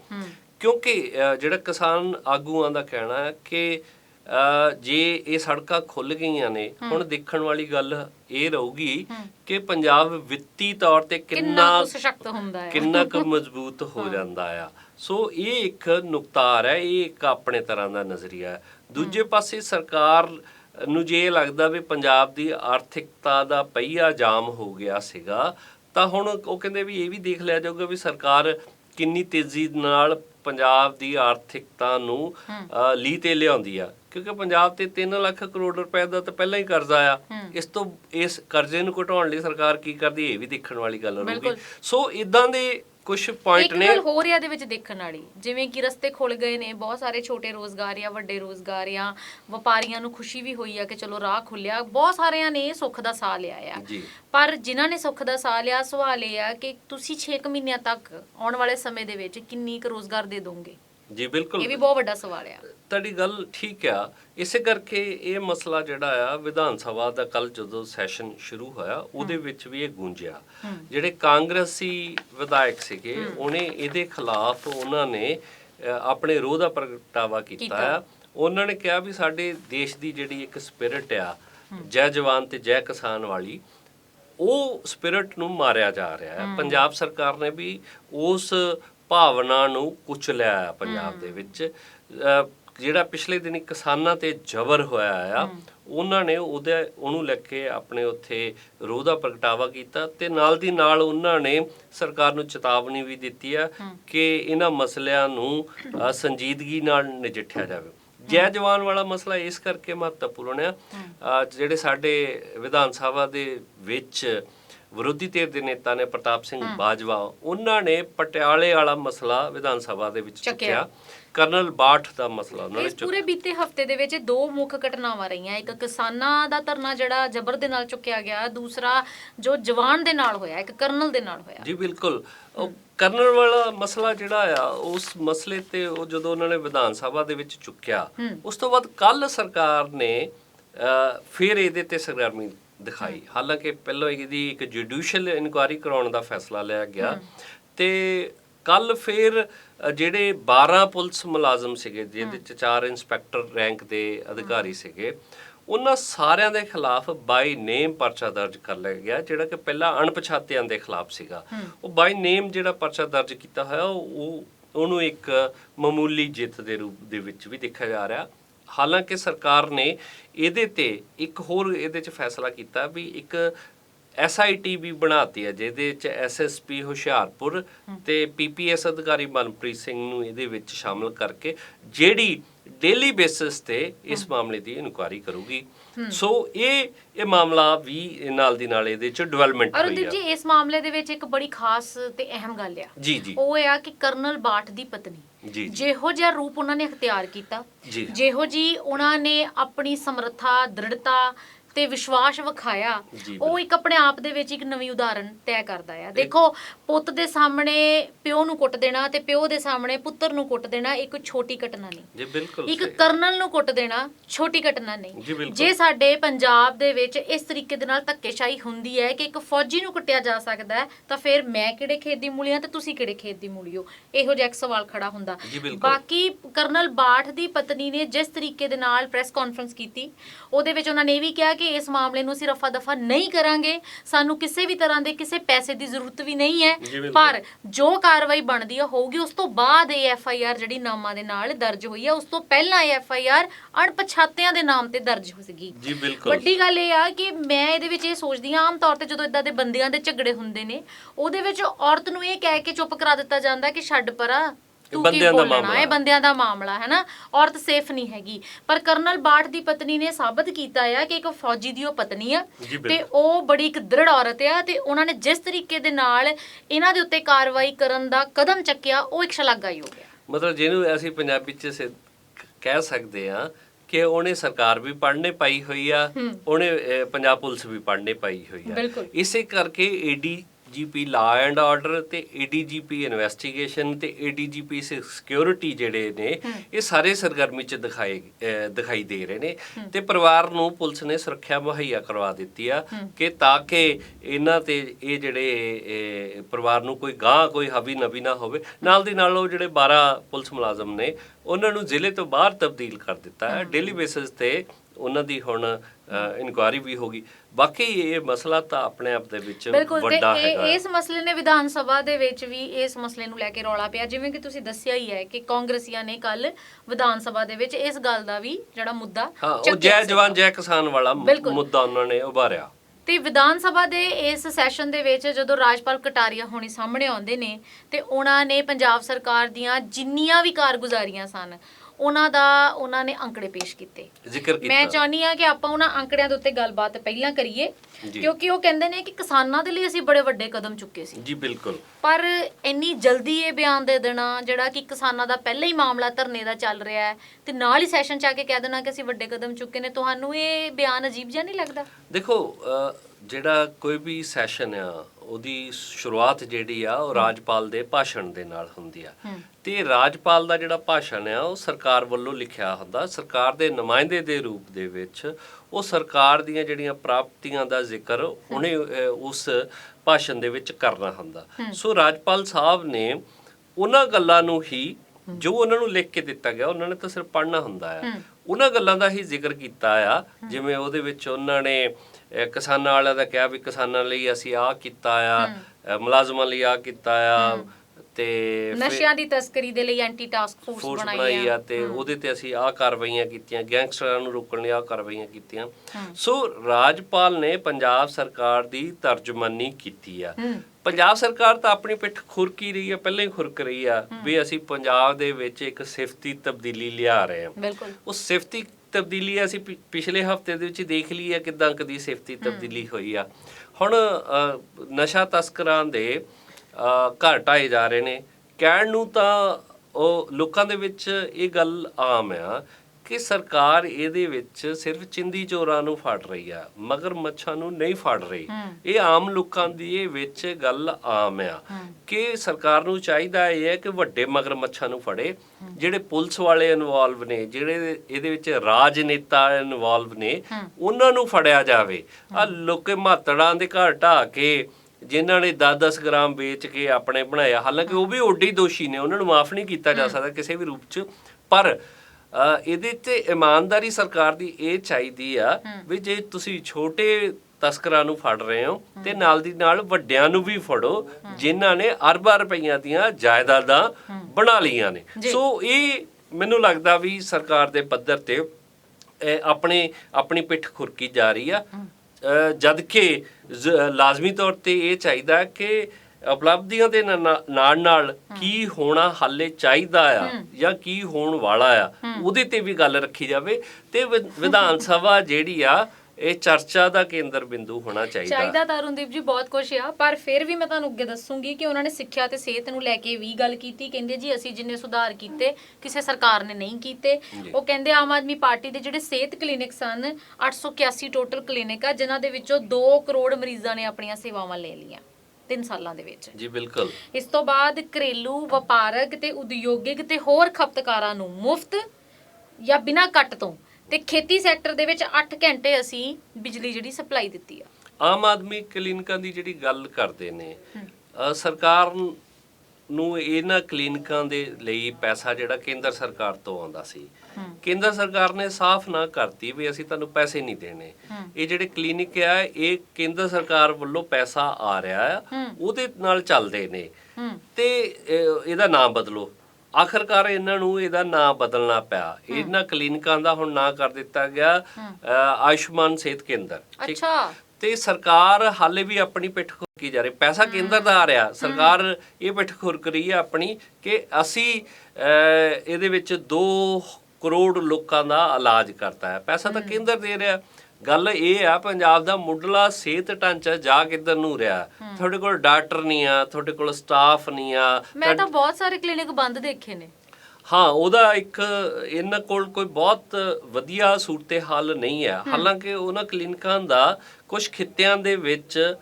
ਕਿਉਂਕਿ ਜਿਹੜਾ ਕਿਸਾਨ ਆਗੂਆਂ ਦਾ ਕਹਿਣਾ ਹੈ ਕਿ ਜੇ ਇਹ ਸੜਕਾਂ ਖੁੱਲ ਗਈਆਂ ਨੇ ਹੁਣ ਦੇਖਣ ਵਾਲੀ ਗੱਲ ਇਹ ਰਹੂਗੀ ਕਿ ਪੰਜਾਬ ਵਿੱਤੀ ਤੌਰ ਤੇ ਕਿੰਨਾ ਸਸ਼ਕਤ ਹੁੰਦਾ ਹੈ। ਕਿੰਨਾ ਕੁ ਮਜ਼ਬੂਤ ਹੋ ਜਾਂਦਾ ਆ। ਸੋ ਇਹ ਇੱਕ ਨੁਕਤਾਰ ਹੈ ਇਹ ਇੱਕ ਆਪਣੇ ਤਰ੍ਹਾਂ ਦਾ ਨਜ਼ਰੀਆ ਹੈ। ਦੂਜੇ ਪਾਸੇ ਸਰਕਾਰ ਨੂੰ ਜੇ ਲੱਗਦਾ ਵੀ ਪੰਜਾਬ ਦੀ ਆਰਥਿਕਤਾ ਦਾ ਪਹੀਆ ਜਾਮ ਹੋ ਗਿਆ ਸੀਗਾ ਤਾਂ ਹੁਣ ਉਹ ਕਹਿੰਦੇ ਵੀ ਇਹ ਵੀ ਦੇਖ ਲਿਆ ਜਾਊਗਾ ਵੀ ਸਰਕਾਰ ਕਿੰਨੀ ਤੇਜ਼ੀ ਨਾਲ ਪੰਜਾਬ ਦੀ ਆਰਥਿਕਤਾ ਨੂੰ ਲੀਹ ਤੇ ਲਿਆਉਂਦੀ ਆ। ਕਿਉਂਕਿ ਪੰਜਾਬ ਤੇ 3 ਲੱਖ ਕਰੋੜ ਰੁਪਏ ਦਾ ਤਾਂ ਪਹਿਲਾਂ ਹੀ ਕਰਜ਼ਾ ਆ। ਇਸ ਤੋਂ ਇਸ ਕਰਜ਼ੇ ਨੂੰ ਘਟਾਉਣ ਲਈ ਸਰਕਾਰ ਕੀ ਕਰਦੀ ਇਹ ਵੀ ਦੇਖਣ ਵਾਲੀ ਗੱਲ ਬਿਲਕੁਲ। ਸੋ ਇਦਾਂ ਦੇ ਕੁਝ ਪੁਆਇੰਟ ਇੱਕ ਨੇ। ਗੱਲ ਹੋਰ ਇਹਦੇ ਵਿੱਚ ਦੇਖਣ ਵਾਲੀ ਜਿਵੇਂ ਕਿ ਰਸਤੇ ਖੁੱਲ ਗਏ ਨੇ ਬਹੁਤ ਸਾਰੇ ਛੋਟੇ ਰੋਜ਼ਗਾਰ ਜਾਂ ਵੱਡੇ ਰੋਜ਼ਗਾਰ ਜਾਂ ਵਪਾਰੀਆਂ ਨੂੰ ਖੁਸ਼ੀ ਵੀ ਹੋਈ ਆ ਕਿ ਚਲੋ ਰਾਹ ਖੁੱਲਿਆ ਬਹੁਤ ਸਾਰਿਆਂ ਨੇ ਸੁੱਖ ਦਾ ਸਾਹ ਲਿਆ ਆ। ਪਰ ਜਿਨ੍ਹਾਂ ਨੇ ਸੁੱਖ ਦਾ ਸਾਹ ਲਿਆ ਸਵਾਲ ਇਹ ਆ ਕਿ ਤੁਸੀਂ 6 ਮਹੀਨਿਆਂ ਤੱਕ ਆਉਣ ਵਾਲੇ ਸਮੇਂ ਦੇ ਵਿੱਚ ਕਿੰਨੀ ਕੁ ਰੋਜ਼ਗਾਰ ਦੇ ਦੋਗੇ? ਜੀ ਬਿਲਕੁਲ। ਇਹ ਵੀ ਬਹੁਤ ਵੱਡਾ ਸਵਾਲ ਆ। ਤੁਹਾਡੀ ਗੱਲ ਠੀਕ ਆ। ਇਸੇ ਕਰਕੇ ਇਹ ਮਸਲਾ ਜਿਹੜਾ ਆ ਵਿਧਾਨ ਸਭਾ ਦਾ ਕੱਲ ਜਦੋਂ ਸੈਸ਼ਨ ਸ਼ੁਰੂ ਹੋਇਆ ਉਹਦੇ ਵਿੱਚ ਵੀ ਇਹ ਗੂੰਜਿਆ। ਜਿਹੜੇ ਕਾਂਗਰਸੀ ਵਿਧਾਇਕ ਸੀਗੇ ਉਹਨੇ ਇਹਦੇ ਖਿਲਾਫ ਉਹਨਾਂ ਨੇ ਆਪਣੇ ਰੋਹ ਦਾ ਪ੍ਰਗਟਾਵਾ ਕੀਤਾ। ਆ। ਉਹਨਾਂ ਨੇ ਕਿਹਾ ਵੀ ਸਾਡੇ ਦੇਸ਼ ਦੀ ਜਿਹੜੀ ਇੱਕ ਸਪਿਰਿਟ ਆ ਜੈ ਜਵਾਨ ਤੇ ਜੈ ਕਿਸਾਨ ਵਾਲੀ ਉਹ ਸਪਿਰਿਟ ਨੂੰ ਮਾਰਿਆ ਜਾ ਰਿਹਾ ਹੈ। ਪੰਜਾਬ ਸਰਕਾਰ ਨੇ ਵੀ ਉਸ ਭਾਵਨਾ ਨੂੰ ਕੁਚਲਿਆ ਪੰਜਾਬ ਦੇ ਵਿੱਚ। ਜਿਹੜਾ ਪਿਛਲੇ ਦਿਨੀ ਕਿਸਾਨਾਂ ਤੇ ਜ਼ਬਰ ਹੋਇਆ ਆ ਉਹਨਾਂ ਨੇ ਉਹਦੇ ਉਹਨੂੰ ਲੈ ਕੇ ਆਪਣੇ ਉੱਥੇ ਰੋਹ ਦਾ ਪ੍ਰਗਟਾਵਾ ਕੀਤਾ ਤੇ ਨਾਲ ਦੀ ਨਾਲ ਉਹਨਾਂ ਨੇ ਸਰਕਾਰ ਨੂੰ ਚੇਤਾਵਨੀ ਵੀ ਦਿੱਤੀ ਆ ਕਿ ਇਹਨਾਂ ਮਸਲਿਆਂ ਨੂੰ ਸੰਜੀਦਗੀ ਨਾਲ ਨਜਿੱਠਿਆ ਜਾਵੇ। ਜੈ ਜਵਾਨ ਵਾਲਾ ਮਸਲਾ ਇਸ ਕਰਕੇ ਮਹੱਤਵਪੂਰਨ ਆ। ਜਿਹੜੇ ਸਾਡੇ ਵਿਧਾਨ ਸਭਾ ਦੇ ਵਿੱਚ ਵਿਰੋਧੀ ਧਿਰ ਦੇ ਨੇਤਾ ਨੇ ਪ੍ਰਤਾਪ ਸਿੰਘ ਬਾਜਵਾ ਉਹਨਾਂ ਨੇ ਪਟਿਆਲੇ ਵਾਲਾ ਮਸਲਾ ਵਿਧਾਨ ਸਭਾ ਦੇ ਵਿੱਚ ਚੱਕਿਆ। ਕਰਨਲ ਬਾਠ ਦਾ ਮਸਲਾ ਉਹਨਾਂ ਨੇ ਇਸ ਪੂਰੇ ਬੀਤੇ ਹਫ਼ਤੇ ਦੇ ਵਿੱਚ ਦੋ ਮੁੱਖ ਘਟਨਾਵਾਂ ਰਹੀਆਂ ਇੱਕ ਕਿਸਾਨਾਂ ਦਾ ਧਰਨਾ ਜਿਹੜਾ ਜ਼ਬਰ ਦੇ ਨਾਲ ਚੁੱਕਿਆ ਗਿਆ ਦੂਸਰਾ ਜੋ ਜਵਾਨ ਦੇ ਨਾਲ ਹੋਇਆ ਇੱਕ ਕਰਨਲ ਦੇ ਨਾਲ ਹੋਇਆ। ਜੀ ਬਿਲਕੁਲ। ਉਹ ਕਰਨਲ ਵਾਲਾ ਮਸਲਾ ਜਿਹੜਾ ਆ ਉਸ ਮਸਲੇ ਤੇ ਉਹ ਜਦੋਂ ਉਹਨਾਂ ਨੇ ਵਿਧਾਨ ਸਭਾ ਦੇ ਵਿੱਚ ਚੁੱਕਿਆ ਉਸ ਤੋਂ ਬਾਅਦ ਕੱਲ ਸਰਕਾਰ ਨੇ ਫਿਰ ਇਹਦੇ ਤੇ ਸਰਗਰਮੀ ਦਿਖਾਈ। ਹਾਲਾਂਕਿ ਪਹਿਲਾਂ ਇਹਦੀ ਇੱਕ ਜੁਡੀਸ਼ੀਅਲ ਇਨਕੁਆਇਰੀ ਕਰਾਉਣ ਦਾ ਫੈਸਲਾ ਲਿਆ ਗਿਆ ਤੇ ਕੱਲ ਫਿਰ ਜਿਹੜੇ 12 ਪੁਲਿਸ ਮੁਲਾਜ਼ਮ ਸੀਗੇ ਜਿਹਦੇ ਚ ਚਾਰ ਇੰਸਪੈਕਟਰ ਰੈਂਕ ਦੇ ਅਧਿਕਾਰੀ ਸੀਗੇ ਉਹਨਾਂ ਸਾਰਿਆਂ ਦੇ ਖਿਲਾਫ ਬਾਈ ਨੇਮ ਪਰਚਾ ਦਰਜ ਕਰ ਲਿਆ ਗਿਆ ਜਿਹੜਾ ਕਿ ਪਹਿਲਾਂ ਅਣਪਛਾਤਿਆਂ ਦੇ ਖਿਲਾਫ ਸੀਗਾ। ਉਹ ਬਾਈ ਨੇਮ ਜਿਹੜਾ ਪਰਚਾ ਦਰਜ ਕੀਤਾ ਹੋਇਆ ਉਹ- ਉਹਨੂੰ ਇੱਕ ਮਾਮੂਲੀ ਜਿੱਤ ਦੇ ਰੂਪ ਦੇ ਵਿੱਚ ਵੀ ਦੇਖਿਆ ਜਾ ਰਿਹਾ। ਹਾਲਾਂਕਿ ਸਰਕਾਰ ਨੇ ਇਹਦੇ ਤੇ ਇੱਕ ਹੋਰ ਇਹਦੇ ਚ ਫੈਸਲਾ ਕੀਤਾ ਵੀ ਇੱਕ ਐਸਆਈਟੀ ਵੀ ਬਣਾਤੀ ਹੈ ਜਿਹਦੇ ਚ ਐਸਐਸਪੀ ਹੁਸ਼ਿਆਰਪੁਰ ਤੇ ਪੀਪੀਐਸ ਅਧਿਕਾਰੀ ਮਨਪ੍ਰੀਤ ਸਿੰਘ ਨੂੰ ਇਹਦੇ ਵਿੱਚ ਸ਼ਾਮਲ ਕਰਕੇ ਜਿਹੜੀ ਡੇਲੀ ਬੇਸਿਸ ਤੇ ਇਸ ਮਾਮਲੇ ਦੀ ਇਨਕੁਆਇਰੀ ਕਰੂਗੀ। ਸੋ ਇਹ ਇਹ ਮਾਮਲਾ ਵੀ ਨਾਲ ਦੀ ਨਾਲ ਇਹਦੇ ਚ ਡਿਵੈਲਪਮੈਂਟ ਹੋਈ ਆ। ਜੀ ਇਸ ਮਾਮਲੇ ਦੇ ਵਿੱਚ ਇੱਕ ਬੜੀ ਖਾਸ ਤੇ ਅਹਿਮ ਗੱਲ ਆ। ਉਹ ਇਹ ਆ ਕਿ ਕਰਨਲ ਬਾਠ ਦੀ ਪਤਨੀ ਜਿਹੋ ਜਿਹਾ ਰੂਪ ਉਹਨਾਂ ਨੇ ਅਖਤਿਆਰ ਕੀਤਾ। ਜਿਹੋ ਜੀ ਉਹਨਾਂ ਨੇ ਆਪਣੀ ਸਮਰੱਥਾ ਦ੍ਰਿੜਤਾ ਤੇ ਵਿਸ਼ਵਾਸ ਵਿਖਾਇਆ ਉਹ ਇੱਕ ਆਪਣੇ ਆਪ ਦੇ ਵਿੱਚ ਇੱਕ ਨਵੀਂ ਉਦਾਹਰਣ ਤੈਅ ਕਰਦਾ ਆ। ਦੇਖੋ ਪੁੱਤ ਦੇ ਸਾਹਮਣੇ ਪਿਓ ਨੂੰ ਕੁੱਟ ਦੇਣਾ ਤੇ ਪਿਓ ਦੇ ਸਾਹਮਣੇ ਪੁੱਤਰ ਨੂੰ ਕੁੱਟ ਦੇਣਾ ਇੱਕ ਛੋਟੀ ਘਟਨਾ ਨਹੀਂ। ਜੀ ਬਿਲਕੁਲ ਇੱਕ। ਕਰਨਲ ਨੂੰ ਕੁੱਟ ਦੇਣਾ ਛੋਟੀ ਘਟਨਾ ਨਹੀਂ। ਜੀ, ਸਾਡੇ ਪੰਜਾਬ ਦੇ ਵਿੱਚ ਇਸ ਤਰੀਕੇ ਦੇ ਨਾਲ ਧੱਕੇਸ਼ਾਹੀ ਹੁੰਦੀ ਹੈ ਕਿ ਇੱਕ ਫੌਜੀ ਨੂੰ ਕੁੱਟਿਆ ਜਾ ਸਕਦਾ ਹੈ ਤਾਂ ਫਿਰ ਮੈਂ ਕਿਹੜੇ ਖੇਤ ਦੀ ਮੂਲੀ ਹਾਂ ਤੇ ਤੁਸੀਂ ਕਿਹੜੇ ਖੇਤ ਦੀ ਮੂਲੀ ਹੋ? ਇਹੋ ਜਿਹਾ ਇੱਕ ਸਵਾਲ ਖੜਾ ਹੁੰਦਾ। ਬਾਕੀ ਕਰਨਲ ਬਾਠ ਦੀ ਪਤਨੀ ਨੇ ਜਿਸ ਤਰੀਕੇ ਦੇ ਨਾਲ ਪ੍ਰੈਸ ਕਾਨਫਰੰਸ ਕੀਤੀ ਉਹਦੇ ਵਿੱਚ ਉਹਨਾਂ ਨੇ ਇਹ ਵੀ ਕਿਹਾ ਕਿ ਇਸ ਮਾਮਲੇ ਨੂੰ ਅਸੀਂ ਰਫਾ ਦਫਾ ਨਹੀਂ ਕਰਾਂਗੇ। ਸਾਨੂੰ ਕਿਸੇ ਵੀ ਤਰ੍ਹਾਂ ਦੇ ਕਿਸੇ ਪੈਸੇ ਦੀ ਜ਼ਰੂਰਤ ਵੀ ਨਹੀਂ ਹੈ। ਪਰ ਜੋ ਕਾਰਵਾਈ ਬਣਦੀ ਹੈ ਹੋਊਗੀ ਉਸ ਤੋਂ ਬਾਅਦ ਇਹ ਐਫ ਆਈ ਆਰ ਜਿਹੜੀ ਨਾਮਾਂ ਦੇ ਨਾਲ ਦਰਜ ਹੋਈ ਹੈ ਉਸ ਤੋਂ ਪਹਿਲਾਂ ਇਹ ਐਫ ਆਈ ਆਰ ਅਣਪਛਾਤਿਆਂ ਦੇ ਨਾਮ ਤੇ ਦਰਜ ਹੋ ਸੀਗੀ। ਜੀ ਬਿਲਕੁਲ। ਵੱਡੀ ਗੱਲ ਇਹ ਆ ਕਿ ਮੈਂ ਇਹਦੇ ਵਿੱਚ ਇਹ ਸੋਚਦੀ ਹਾਂ ਆਮ ਤੌਰ ਤੇ ਜਦੋਂ ਇਦਾਂ ਦੇ ਬੰਦਿਆਂ ਦੇ ਝਗੜੇ ਹੁੰਦੇ ਨੇ ਉਹਦੇ ਵਿੱਚ ਔਰਤ ਨੂੰ ਇਹ ਕਹਿ ਕੇ ਚੁੱਪ ਕਰਾ ਦਿੱਤਾ ਜਾਂਦਾ ਕਿ ਛੱਡ ਪਰਾ। ਤੂੰ ਕੀ ਬੰਦਿਆਂ ਦਾ ਬੋਲਣਾ ਮਾਮਲਾ ਇਹ। ਬੰਦਿਆਂ ਦਾ ਮਾਮਲਾ ਹੈ ਨਾ ਔਰਤ ਸੇਫ ਨਹੀਂ ਹੈਗੀ ਪਰ ਕਰਨਲ ਬਾਠ ਦੀ ਪਤਨੀ ਨੇ ਸਾਬਤ ਕੀਤਾ ਆ ਕਿ ਇੱਕ ਫੌਜੀ ਦੀ ਉਹ ਪਤਨੀ ਆ ਜੀ, ਤੇ। ਉਹ ਬੜੀ ਇੱਕ ਦ੍ਰਿੜ ਔਰਤ ਆ ਤੇ ਉਹਨਾਂ ਨੇ ਜਿਸ ਤਰੀਕੇ ਦੇ ਨਾਲ ਇਹਨਾਂ ਦੇ ਉੱਤੇ ਕਾਰਵਾਈ ਕਰਨ ਦਾ ਕਦਮ ਚੱਕਿਆ ਉਹ ਇੱਕ ਸ਼ਲਾਘਾਯੋਗ ਹੈ ਮਤਲਬ ਜਿਹਨੂੰ ਅਸੀਂ ਪੰਜਾਬੀ ਚ ਸੇ- ਕਹਿ ਸਕਦੇ ਆ ਕਿ ਉਹਨੇ ਸਰਕਾਰ ਵੀ ਪੜ੍ਹਨੇ ਪਾਈ ਹੋਈ ਆ ਉਹਨੇ ਅਹ, ਪੰਜਾਬ ਪੁਲਿਸ ਵੀ ਪੜ੍ਹਨੇ ਪਾਈ ਹੋਈ ਆ ਬਿਲਕੁਲ। ਇਸੇ ਕਰਕੇ ਏਡੀਜੀਪੀ ਲਾ ਐਂਡ ਆਰਡਰ ਤੇ ਏਡੀਜੀਪੀ ਇਨਵੈਸਟੀਗੇਸ਼ਨ ਤੇ ਏਡੀਜੀਪੀ ਸਿਕਿਉਰਿਟੀ ਜਿਹੜੇ ਨੇ ਇਹ ਸਾਰੇ ਸਰਗਰਮੀ ਚ ਦਿਖਾਏ ਦਿਖਾਈ ਦੇ ਰਹੇ ਨੇ। ਤੇ ਪਰਿਵਾਰ ਨੂੰ ਪੁਲਿਸ ਨੇ ਸੁਰੱਖਿਆ ਮੁਹੱਈਆ ਕਰਵਾ ਦਿੱਤੀ ਆ ਕਿ ਤਾਂ ਕਿ ਇਹਨਾਂ ਤੇ ਇਹ ਜਿਹੜੇ ਪਰਿਵਾਰ ਨੂੰ ਕੋਈ ਗਾਂ ਕੋਈ ਹਵੀ ਨਵੀ ਨਾ ਹੋਵੇ। ਨਾਲ ਦੀ ਨਾਲ ਉਹ ਜਿਹੜੇ 12 ਪੁਲਿਸ ਮੁਲਾਜ਼ਮ ਨੇ ਉਹਨਾਂ ਨੂੰ ਜ਼ਿਲ੍ਹੇ ਤੋਂ ਬਾਹਰ ਤਬਦੀਲ ਕਰ ਦਿੱਤਾ ਹੈ। ਡੇਲੀ ਬੇਸਿਸ ਤੇ ਉਹਨਾਂ ਦੀ ਹੁਣ ਇਨਕੁਆਇਰੀ ਵੀ ਹੋਗੀ ਬਾਕੀ ਇਹ ਮਸਲਾ ਤਾਂ ਆਪਣੇ ਆਪ ਦੇ ਵਿੱਚ ਵੱਡਾ ਹੈਗਾ ਇਸ ਮਸਲੇ ਨੇ ਵਿਧਾਨ ਸਭਾ ਦੇ ਵਿੱਚ ਵੀ ਇਸ ਮਸਲੇ ਨੂੰ ਲੈ ਕੇ ਰੌਲਾ ਪਿਆ ਜਿਵੇਂ ਕਿ ਤੁਸੀਂ ਦੱਸਿਆ ਹੀ ਹੈ ਕਿ ਕਾਂਗਰਸੀਆਂ ਨੇ ਕੱਲ ਵਿਧਾਨ ਸਭਾ ਦੇ ਵਿੱਚ ਇਸ ਗੱਲ ਦਾ ਵੀ ਜਿਹੜਾ ਮੁੱਦਾ ਹਾਂ ਉਹ ਜੈ। ਜਵਾਨ ਜੈ ਕਿਸਾਨ ਵਾਲਾ। ਮੁੱਦਾ ਉਹਨਾਂ ਨੇ ਉਭਾਰਿਆ ਤੇ ਵਿਧਾਨ ਸਭਾ ਦੇ ਇਸ ਸੈਸ਼ਨ ਦੇ ਵਿੱਚ ਜਦੋਂ ਰਾਜਪਾਲ ਕਟਾਰੀਆ ਹੋਣੀ ਸਾਹਮਣੇ ਆਉਂਦੇ ਨੇ ਤੇ ਉਹਨਾਂ ਨੇ ਪੰਜਾਬ ਸਰਕਾਰ ਦੀਆਂ ਜਿੰਨੀਆਂ ਵੀ ਕਾਰਗੁਜ਼ਾਰੀਆਂ ਸਨ ਉਹਨਾਂ ਦਾ ਉਹਨਾਂ ਨੇ ਅੰਕੜੇ ਪੇਸ਼ ਕੀਤੇ। ਜ਼ਿਕਰ ਕੀਤਾ। ਮੈਂ ਚਾਹੁੰਦੀ ਆ ਕਿ ਆਪਾਂ ਉਹਨਾਂ ਅੰਕੜਿਆਂ ਦੇ ਉੱਤੇ ਗੱਲਬਾਤ ਪਹਿਲਾਂ ਕਰੀਏ। ਕਿਉਂਕਿ ਉਹ ਕਹਿੰਦੇ ਨੇ ਕਿ ਕਿਸਾਨਾਂ ਦੇ ਲਈ ਅਸੀਂ ਬੜੇ ਵੱਡੇ ਕਦਮ ਚੁੱਕੇ ਸੀ। ਜੀ ਬਿਲਕੁਲ। ਪਰ ਇੰਨੀ ਜਲਦੀ ਇਹ ਬਿਆਨ ਦੇ ਦੇਣਾ ਜਿਹੜਾ ਕਿ ਕਿਸਾਨਾਂ ਦਾ ਪਹਿਲਾਂ ਹੀ ਮਾਮਲਾ ਧਰਨੇ ਦਾ ਚੱਲ ਰਿਹਾ ਹੈ ਤੇ ਨਾਲ ਹੀ ਸੈਸ਼ਨ ਚ ਆ ਕੇ ਕਹਿ ਦੇਣਾ ਕਿ ਅਸੀਂ ਵੱਡੇ ਕਦਮ ਚੁੱਕੇ ਨੇ ਤੁਹਾਨੂੰ ਇਹ ਬਿਆਨ ਅਜੀਬ ਜਿਹਾ ਨਹੀਂ ਲੱਗਦਾ? ਦੇਖੋ ਜਿਹੜਾ ਕੋਈ ਵੀ ਸੈਸ਼ਨ ਆ ਉਹਦੀ ਸ਼ੁਰੂਆਤ ਜਿਹੜੀ ਆ ਉਹ ਰਾਜਪਾਲ ਦੇ ਭਾਸ਼ਣ ਦੇ ਨਾਲ ਹੁੰਦੀ ਆ। ਤੇ ਰਾਜਪਾਲ ਦਾ ਜਿਹੜਾ ਭਾਸ਼ਣ ਆ ਉਹ ਸਰਕਾਰ ਵੱਲੋਂ ਲਿਖਿਆ ਹੁੰਦਾ। ਸਰਕਾਰ ਦੇ ਨੁਮਾਇੰਦੇ ਦੇ ਰੂਪ ਦੇ ਵਿੱਚ ਉਹ ਸਰਕਾਰ ਦੀਆਂ ਜਿਹੜੀਆਂ ਪ੍ਰਾਪਤੀਆਂ ਦਾ ਜ਼ਿਕਰ ਉਹਨੇ ਉਸ ਭਾਸ਼ਣ ਦੇ ਵਿੱਚ ਕਰਨਾ ਹੁੰਦਾ। ਸੋ ਰਾਜਪਾਲ ਸਾਹਿਬ ਨੇ ਉਹਨਾਂ ਗੱਲਾਂ ਨੂੰ ਹੀ ਜੋ ਉਹਨਾਂ ਨੂੰ ਲਿਖ ਕੇ ਦਿੱਤਾ ਗਿਆ ਉਹਨਾਂ ਨੇ ਤਾਂ ਸਿਰਫ ਪੜ੍ਹਨਾ ਹੁੰਦਾ ਆ। ਉਹਨਾਂ ਗੱਲਾਂ ਦਾ ਹੀ ਜ਼ਿਕਰ ਕੀਤਾ ਆ ਜਿਵੇਂ ਉਹਦੇ ਵਿੱਚ ਉਹਨਾਂ ਨੇ ਕਿਸਾਨਾਂ ਵਾਲਿਆਂ ਦਾ ਕਿਹਾ ਵੀ ਕਿਸਾਨਾਂ ਲਈ ਅਸੀਂ ਆਹ ਕੀਤਾ ਆ ਮੁਲਾਜ਼ਮਾਂ ਲਈ ਆਹ ਕੀਤਾ ਆ ਤੇ ਨਸ਼ਿਆਂ ਦੀ ਤਸਕਰੀ ਦੇ ਲਈ ਐਂਟੀ ਟਾਸਕ ਫੋਰਸ ਬਣਾਈ ਆ। ਆ ਤੇ ਉਹਦੇ ਤੇ ਅਸੀਂ ਆਹ ਕਾਰਵਾਈਆਂ ਕੀਤੀਆਂ ਗੈਂਗਸਟਰਾਂ ਨੂੰ ਰੋਕਣ ਲਈ ਆਹ ਕਾਰਵਾਈਆਂ ਕੀਤੀਆਂ। ਸੋ ਰਾਜਪਾਲ ਨੇ ਪੰਜਾਬ ਸਰਕਾਰ ਦੀ ਤਰਜਮਾਨੀ ਕੀਤੀ ਆ। ਪੰਜਾਬ ਸਰਕਾਰ ਤਾਂ ਆਪਣੀ ਪਿੱਠ ਖੁਰਕੀ ਰਹੀ ਆ ਪਹਿਲਾਂ ਹੀ ਖੁਰਕ ਰਹੀ ਆ ਵੀ ਅਸੀਂ ਪੰਜਾਬ ਦੇ ਵਿੱਚ ਇੱਕ ਸਿਫਤੀ ਤਬਦੀਲੀ ਲਿਆ ਰਹੇ ਹਾਂ। ਬਿਲਕੁਲ। ਉਹ ਸਿਫਤੀ ਤਬਦੀਲੀ ਅਸੀਂ ਪਿਛਲੇ ਹਫ਼ਤੇ ਦੇ ਵਿੱਚ ਦੇਖ ਲਈ ਹੈ ਕਿਦਾਂ ਕਦੀ ਸਿਫਤੀ ਤਬਦੀਲੀ ਹੋਈ ਆ। ਹੁਣ ਨਸ਼ਾ ਤਸਕਰਾਂ ਦੇ ਘਰ ਢਾਏ ਜਾ ਰਹੇ ਨੇ। ਕਹਿਣ ਨੂੰ ਤਾਂ ਉਹ ਲੋਕਾਂ ਦੇ ਵਿੱਚ ਇਹ ਗੱਲ ਆਮ ਆ ਕਿ ਸਰਕਾਰ ਇਹਦੇ ਵਿੱਚ ਸਿਰਫ ਚਿੰਦੀ ਚੋਰਾਂ ਨੂੰ ਫੜ ਰਹੀ ਆ ਮਗਰ ਮੱਛਾਂ ਨੂੰ ਨਹੀਂ ਫੜ ਰਹੀ। ਇਹ ਆਮ ਲੋਕਾਂ ਦੀ ਇਹ ਵਿੱਚ ਗੱਲ ਆਮ ਆ ਕਿ ਸਰਕਾਰ ਨੂੰ ਚਾਹੀਦਾ ਇਹ ਹੈ ਕਿ ਵੱਡੇ ਮਗਰ ਮੱਛਾਂ ਨੂੰ ਫੜੇ ਜਿਹੜੇ ਪੁਲਿਸ ਵਾਲੇ ਇਨਵੋਲਵ ਨੇ ਜਿਹੜੇ ਇਹਦੇ ਵਿੱਚ ਰਾਜਨੇਤਾ ਇਨਵੋਲਵ ਨੇ ਉਹਨਾਂ ਨੂੰ ਫੜਿਆ ਜਾਵੇ। ਆ ਲੋਕੇ ਮਾਤੜਾਂ ਦੇ ਘਰ ਢਾ ਕੇ ਜਿਨ੍ਹਾਂ ਨੇ 10-10 ਗ੍ਰਾਮ ਵੇਚ ਕੇ ਆਪਣੇ ਬਣਾਇਆ ਹਾਲਾਂਕਿ ਉਹ ਵੀ ਓਡੇ ਦੋਸ਼ੀ ਨੇ ਉਹਨਾਂ ਨੂੰ ਮਾਫ ਨਹੀਂ ਕੀਤਾ ਜਾ ਸਕਦਾ ਕਿਸੇ ਵੀ ਰੂਪ 'ਚ ਪਰ ਇਹਦੇ ਤੇ ਇਮਾਨਦਾਰੀ ਸਰਕਾਰ ਦੀ ਇਹ ਚਾਹੀਦੀ ਆ ਵੀ ਜੇ ਤੁਸੀਂ ਛੋਟੇ ਤਸਕਰਾਂ ਨੂੰ ਫੜ ਰਹੇ ਹੋ ਤੇ ਨਾਲ ਦੀ ਨਾਲ ਵੱਡਿਆਂ ਨੂੰ ਵੀ ਫੜੋ ਜਿਨ੍ਹਾਂ ਨੇ ਅਰਬਾਂ ਰੁਪਈਆਂ ਦੀਆਂ ਜਾਇਦਾਦਾਂ ਬਣਾ ਲਈਆਂ ਨੇ। ਸੋ ਇਹ ਮੈਨੂੰ ਲੱਗਦਾ ਵੀ ਸਰਕਾਰ ਦੇ ਪੱਧਰ ਤੇ ਆਪਣੇ ਆਪਣੀ ਪਿੱਠ ਖੁਰਕੀ ਜਾ ਰਹੀ ਆ ਅ, ਜਦ ਕਿ ਜ਼- ਲਾਜ਼ਮੀ ਤੌਰ ਤੇ ਇਹ ਚਾਹੀਦਾ ਕਿ ਉਪਲਬਧੀਆਂ ਦੇ ਨਾਲ ਨਾਲ ਕੀ ਹੋਣਾ ਹਾਲੇ ਚਾਹੀਦਾ ਆ ਜਾਂ ਕੀ ਹੋਣ ਵਾਲਾ ਆ ਉਹਦੇ ਤੇ ਵੀ ਗੱਲ ਰੱਖੀ ਜਾਵੇ ਤੇ ਵਿਧਾਨ ਸਭਾ ਜਿਹੜੀ ਆ ਇਹ ਚਰਚਾ ਦਾ ਕੇਂਦਰ ਬਿੰਦੂ ਹੋਣਾ ਚਾਹੀਦਾ। ਚਾਹੀਦਾ ਤਾਂ ਜੀ ਬਹੁਤ ਕੁਝ ਆ ਪਰ ਫਿਰ ਵੀ ਮੈਂ ਤੁਹਾਨੂੰ ਅੱਗੇ ਦੱਸੂਗੀ ਕਿ ਉਹਨਾਂ ਨੇ ਸਿੱਖਿਆ ਤੇ ਸਿਹਤ ਨੂੰ ਲੈ ਕੇ ਵੀ ਗੱਲ ਕੀਤੀ ਕਹਿੰਦੇ ਜੀ ਅਸੀਂ ਜਿੰਨੇ ਸੁਧਾਰ ਕੀਤੇ ਕਿਸੇ ਸਰਕਾਰ ਨੇ ਨਹੀਂ ਕੀਤੇ। ਉਹ ਕਹਿੰਦੇ ਆਮ ਆਦਮੀ ਪਾਰਟੀ ਦੇ ਜਿਹੜੇ ਸਿਹਤ ਕਲੀਨਿਕ ਸਨ 881 ਟੋਟਲ ਕਲੀਨਿਕ ਆ ਜਿਨ੍ਹਾਂ ਦੇ ਵਿੱਚੋਂ 2 ਕਰੋੜ ਮਰੀਜ਼ਾਂ ਨੇ ਆਪਣੀਆਂ ਸੇਵਾਵਾਂ ਲੈ ਲਈਆਂ। 3 ਸਾਲਾਂ ਦੇ ਵਿੱਚ। ਜੀ ਬਿਲਕੁਲ। ਇਸ ਤੋਂ ਬਾਅਦ ਘਰੇਲੂ ਵਪਾਰਕ ਤੇ ਉਦਯੋਗਿਕ ਤੇ ਹੋਰ ਖਪਤਕਾਰਾਂ ਨੂੰ ਮੁਫਤ ਜਾਂ ਬਿਨਾਂ ਕੱਟ ਤੋਂ ਤੇ ਖੇਤੀ ਸੈਕਟਰ ਦੇ ਵਿੱਚ 8 ਘੰਟੇ ਅਸੀਂ ਬਿਜਲੀ ਜਿਹੜੀ ਸਪਲਾਈ ਦਿੱਤੀ ਆ। ਆਮ ਆਦਮੀ ਕਲੀਨਿਕਾਂ ਦੀ ਜਿਹੜੀ ਗੱਲ ਕਰਦੇ ਨੇ ਸਰਕਾਰ ਨੂੰ ਇਹਨਾਂ ਕਲੀਨਿਕਾਂ ਦੇ ਲਈ ਪੈਸਾ ਜਿਹੜਾ ਕੇਂਦਰ ਸਰਕਾਰ ਤੋਂ ਆਉਂਦਾ ਸੀ ਕੇਂਦਰ ਸਰਕਾਰ ਨੇ ਸਾਫ਼ ਨਾ ਕਰਤੀ ਵੀ ਅਸੀਂ ਤੁਹਾਨੂੰ ਪੈਸੇ ਨਹੀਂ ਦੇਣੇ। ਇਹ ਜਿਹੜੇ ਕਲੀਨਿਕ ਆ ਇਹ ਕੇਂਦਰ ਸਰਕਾਰ ਵੱਲੋਂ ਪੈਸਾ ਆ ਰਿਹਾ ਆ ਉਹਦੇ ਨਾਲ ਚੱਲਦੇ ਨੇ। ਤੇ ਇਹਦਾ ਨਾਮ ਬਦਲੋ। ਆਖਰਕਾਰ ਇਹਨਾਂ ਨੂੰ ਇਹਦਾ ਨਾਮ ਬਦਲਣਾ ਪਿਆ। ਇਹਨਾਂ ਕਲੀਨਿਕਾਂ ਦਾ ਹੁਣ ਨਾਂ ਕਰ ਦਿੱਤਾ ਗਿਆ ਆਯੁਸ਼ਮਾਨ ਸਿਹਤ ਕੇਂਦਰ ਠੀਕ? ਅੱਛਾ। ਤੇ ਸਰਕਾਰ ਹਾਲੇ ਵੀ ਆਪਣੀ ਪਿੱਠ ਖੁਰਕੀ ਜਾ ਰਹੀ ਪੈਸਾ ਕੇਂਦਰ ਦਾ ਆ ਰਿਹਾ। ਸਰਕਾਰ ਇਹ ਪਿੱਠ ਖੁਰਕ ਰਹੀ ਹੈ ਆਪਣੀ ਕਿ ਅਸੀਂ ਇਹਦੇ ਵਿੱਚ 2 ਕਰੋੜ ਲੋਕਾਂ ਦਾ ਇਲਾਜ ਕਰਤਾ ਹੈ। ਪੈਸਾ ਤਾਂ ਕੇਂਦਰ ਦੇ ਰਿਹਾ ਗੱਲ ਇਹ ਆ ਪੰਜਾਬ ਦਾ ਮੁੱਢਲਾ ਸਿਹਤ ਢਾਂਚਾ ਜਾ ਕਿੱਧਰ ਨੂੰ ਰਿਹਾ ਤੁਹਾਡੇ ਕੋਲ ਡਾਕਟਰ ਨਹੀਂ ਆ ਤੁਹਾਡੇ ਕੋਲ ਸਟਾਫ ਨਹੀਂ ਆ। ਮੈਂ ਤਾਂ ਬਹੁਤ ਸਾਰੇ ਕਲੀਨਿਕ ਬੰਦ ਦੇਖੇ ਨੇ। ਹਾਂ ਉਹਦਾ ਇੱਕ ਇਹਨਾਂ ਕੋਲ ਕੋਈ ਬਹੁਤ ਵਧੀਆ ਸੂਰਤੇ ਹਾਲ ਨਹੀਂ ਹੈ। ਹਾਲਾਂਕਿ ਉਹਨਾਂ ਕਲੀਨਿਕਾਂ ਦਾ ਕੁਝ ਖਿੱਤਿਆਂ ਦੇ ਵਿੱਚ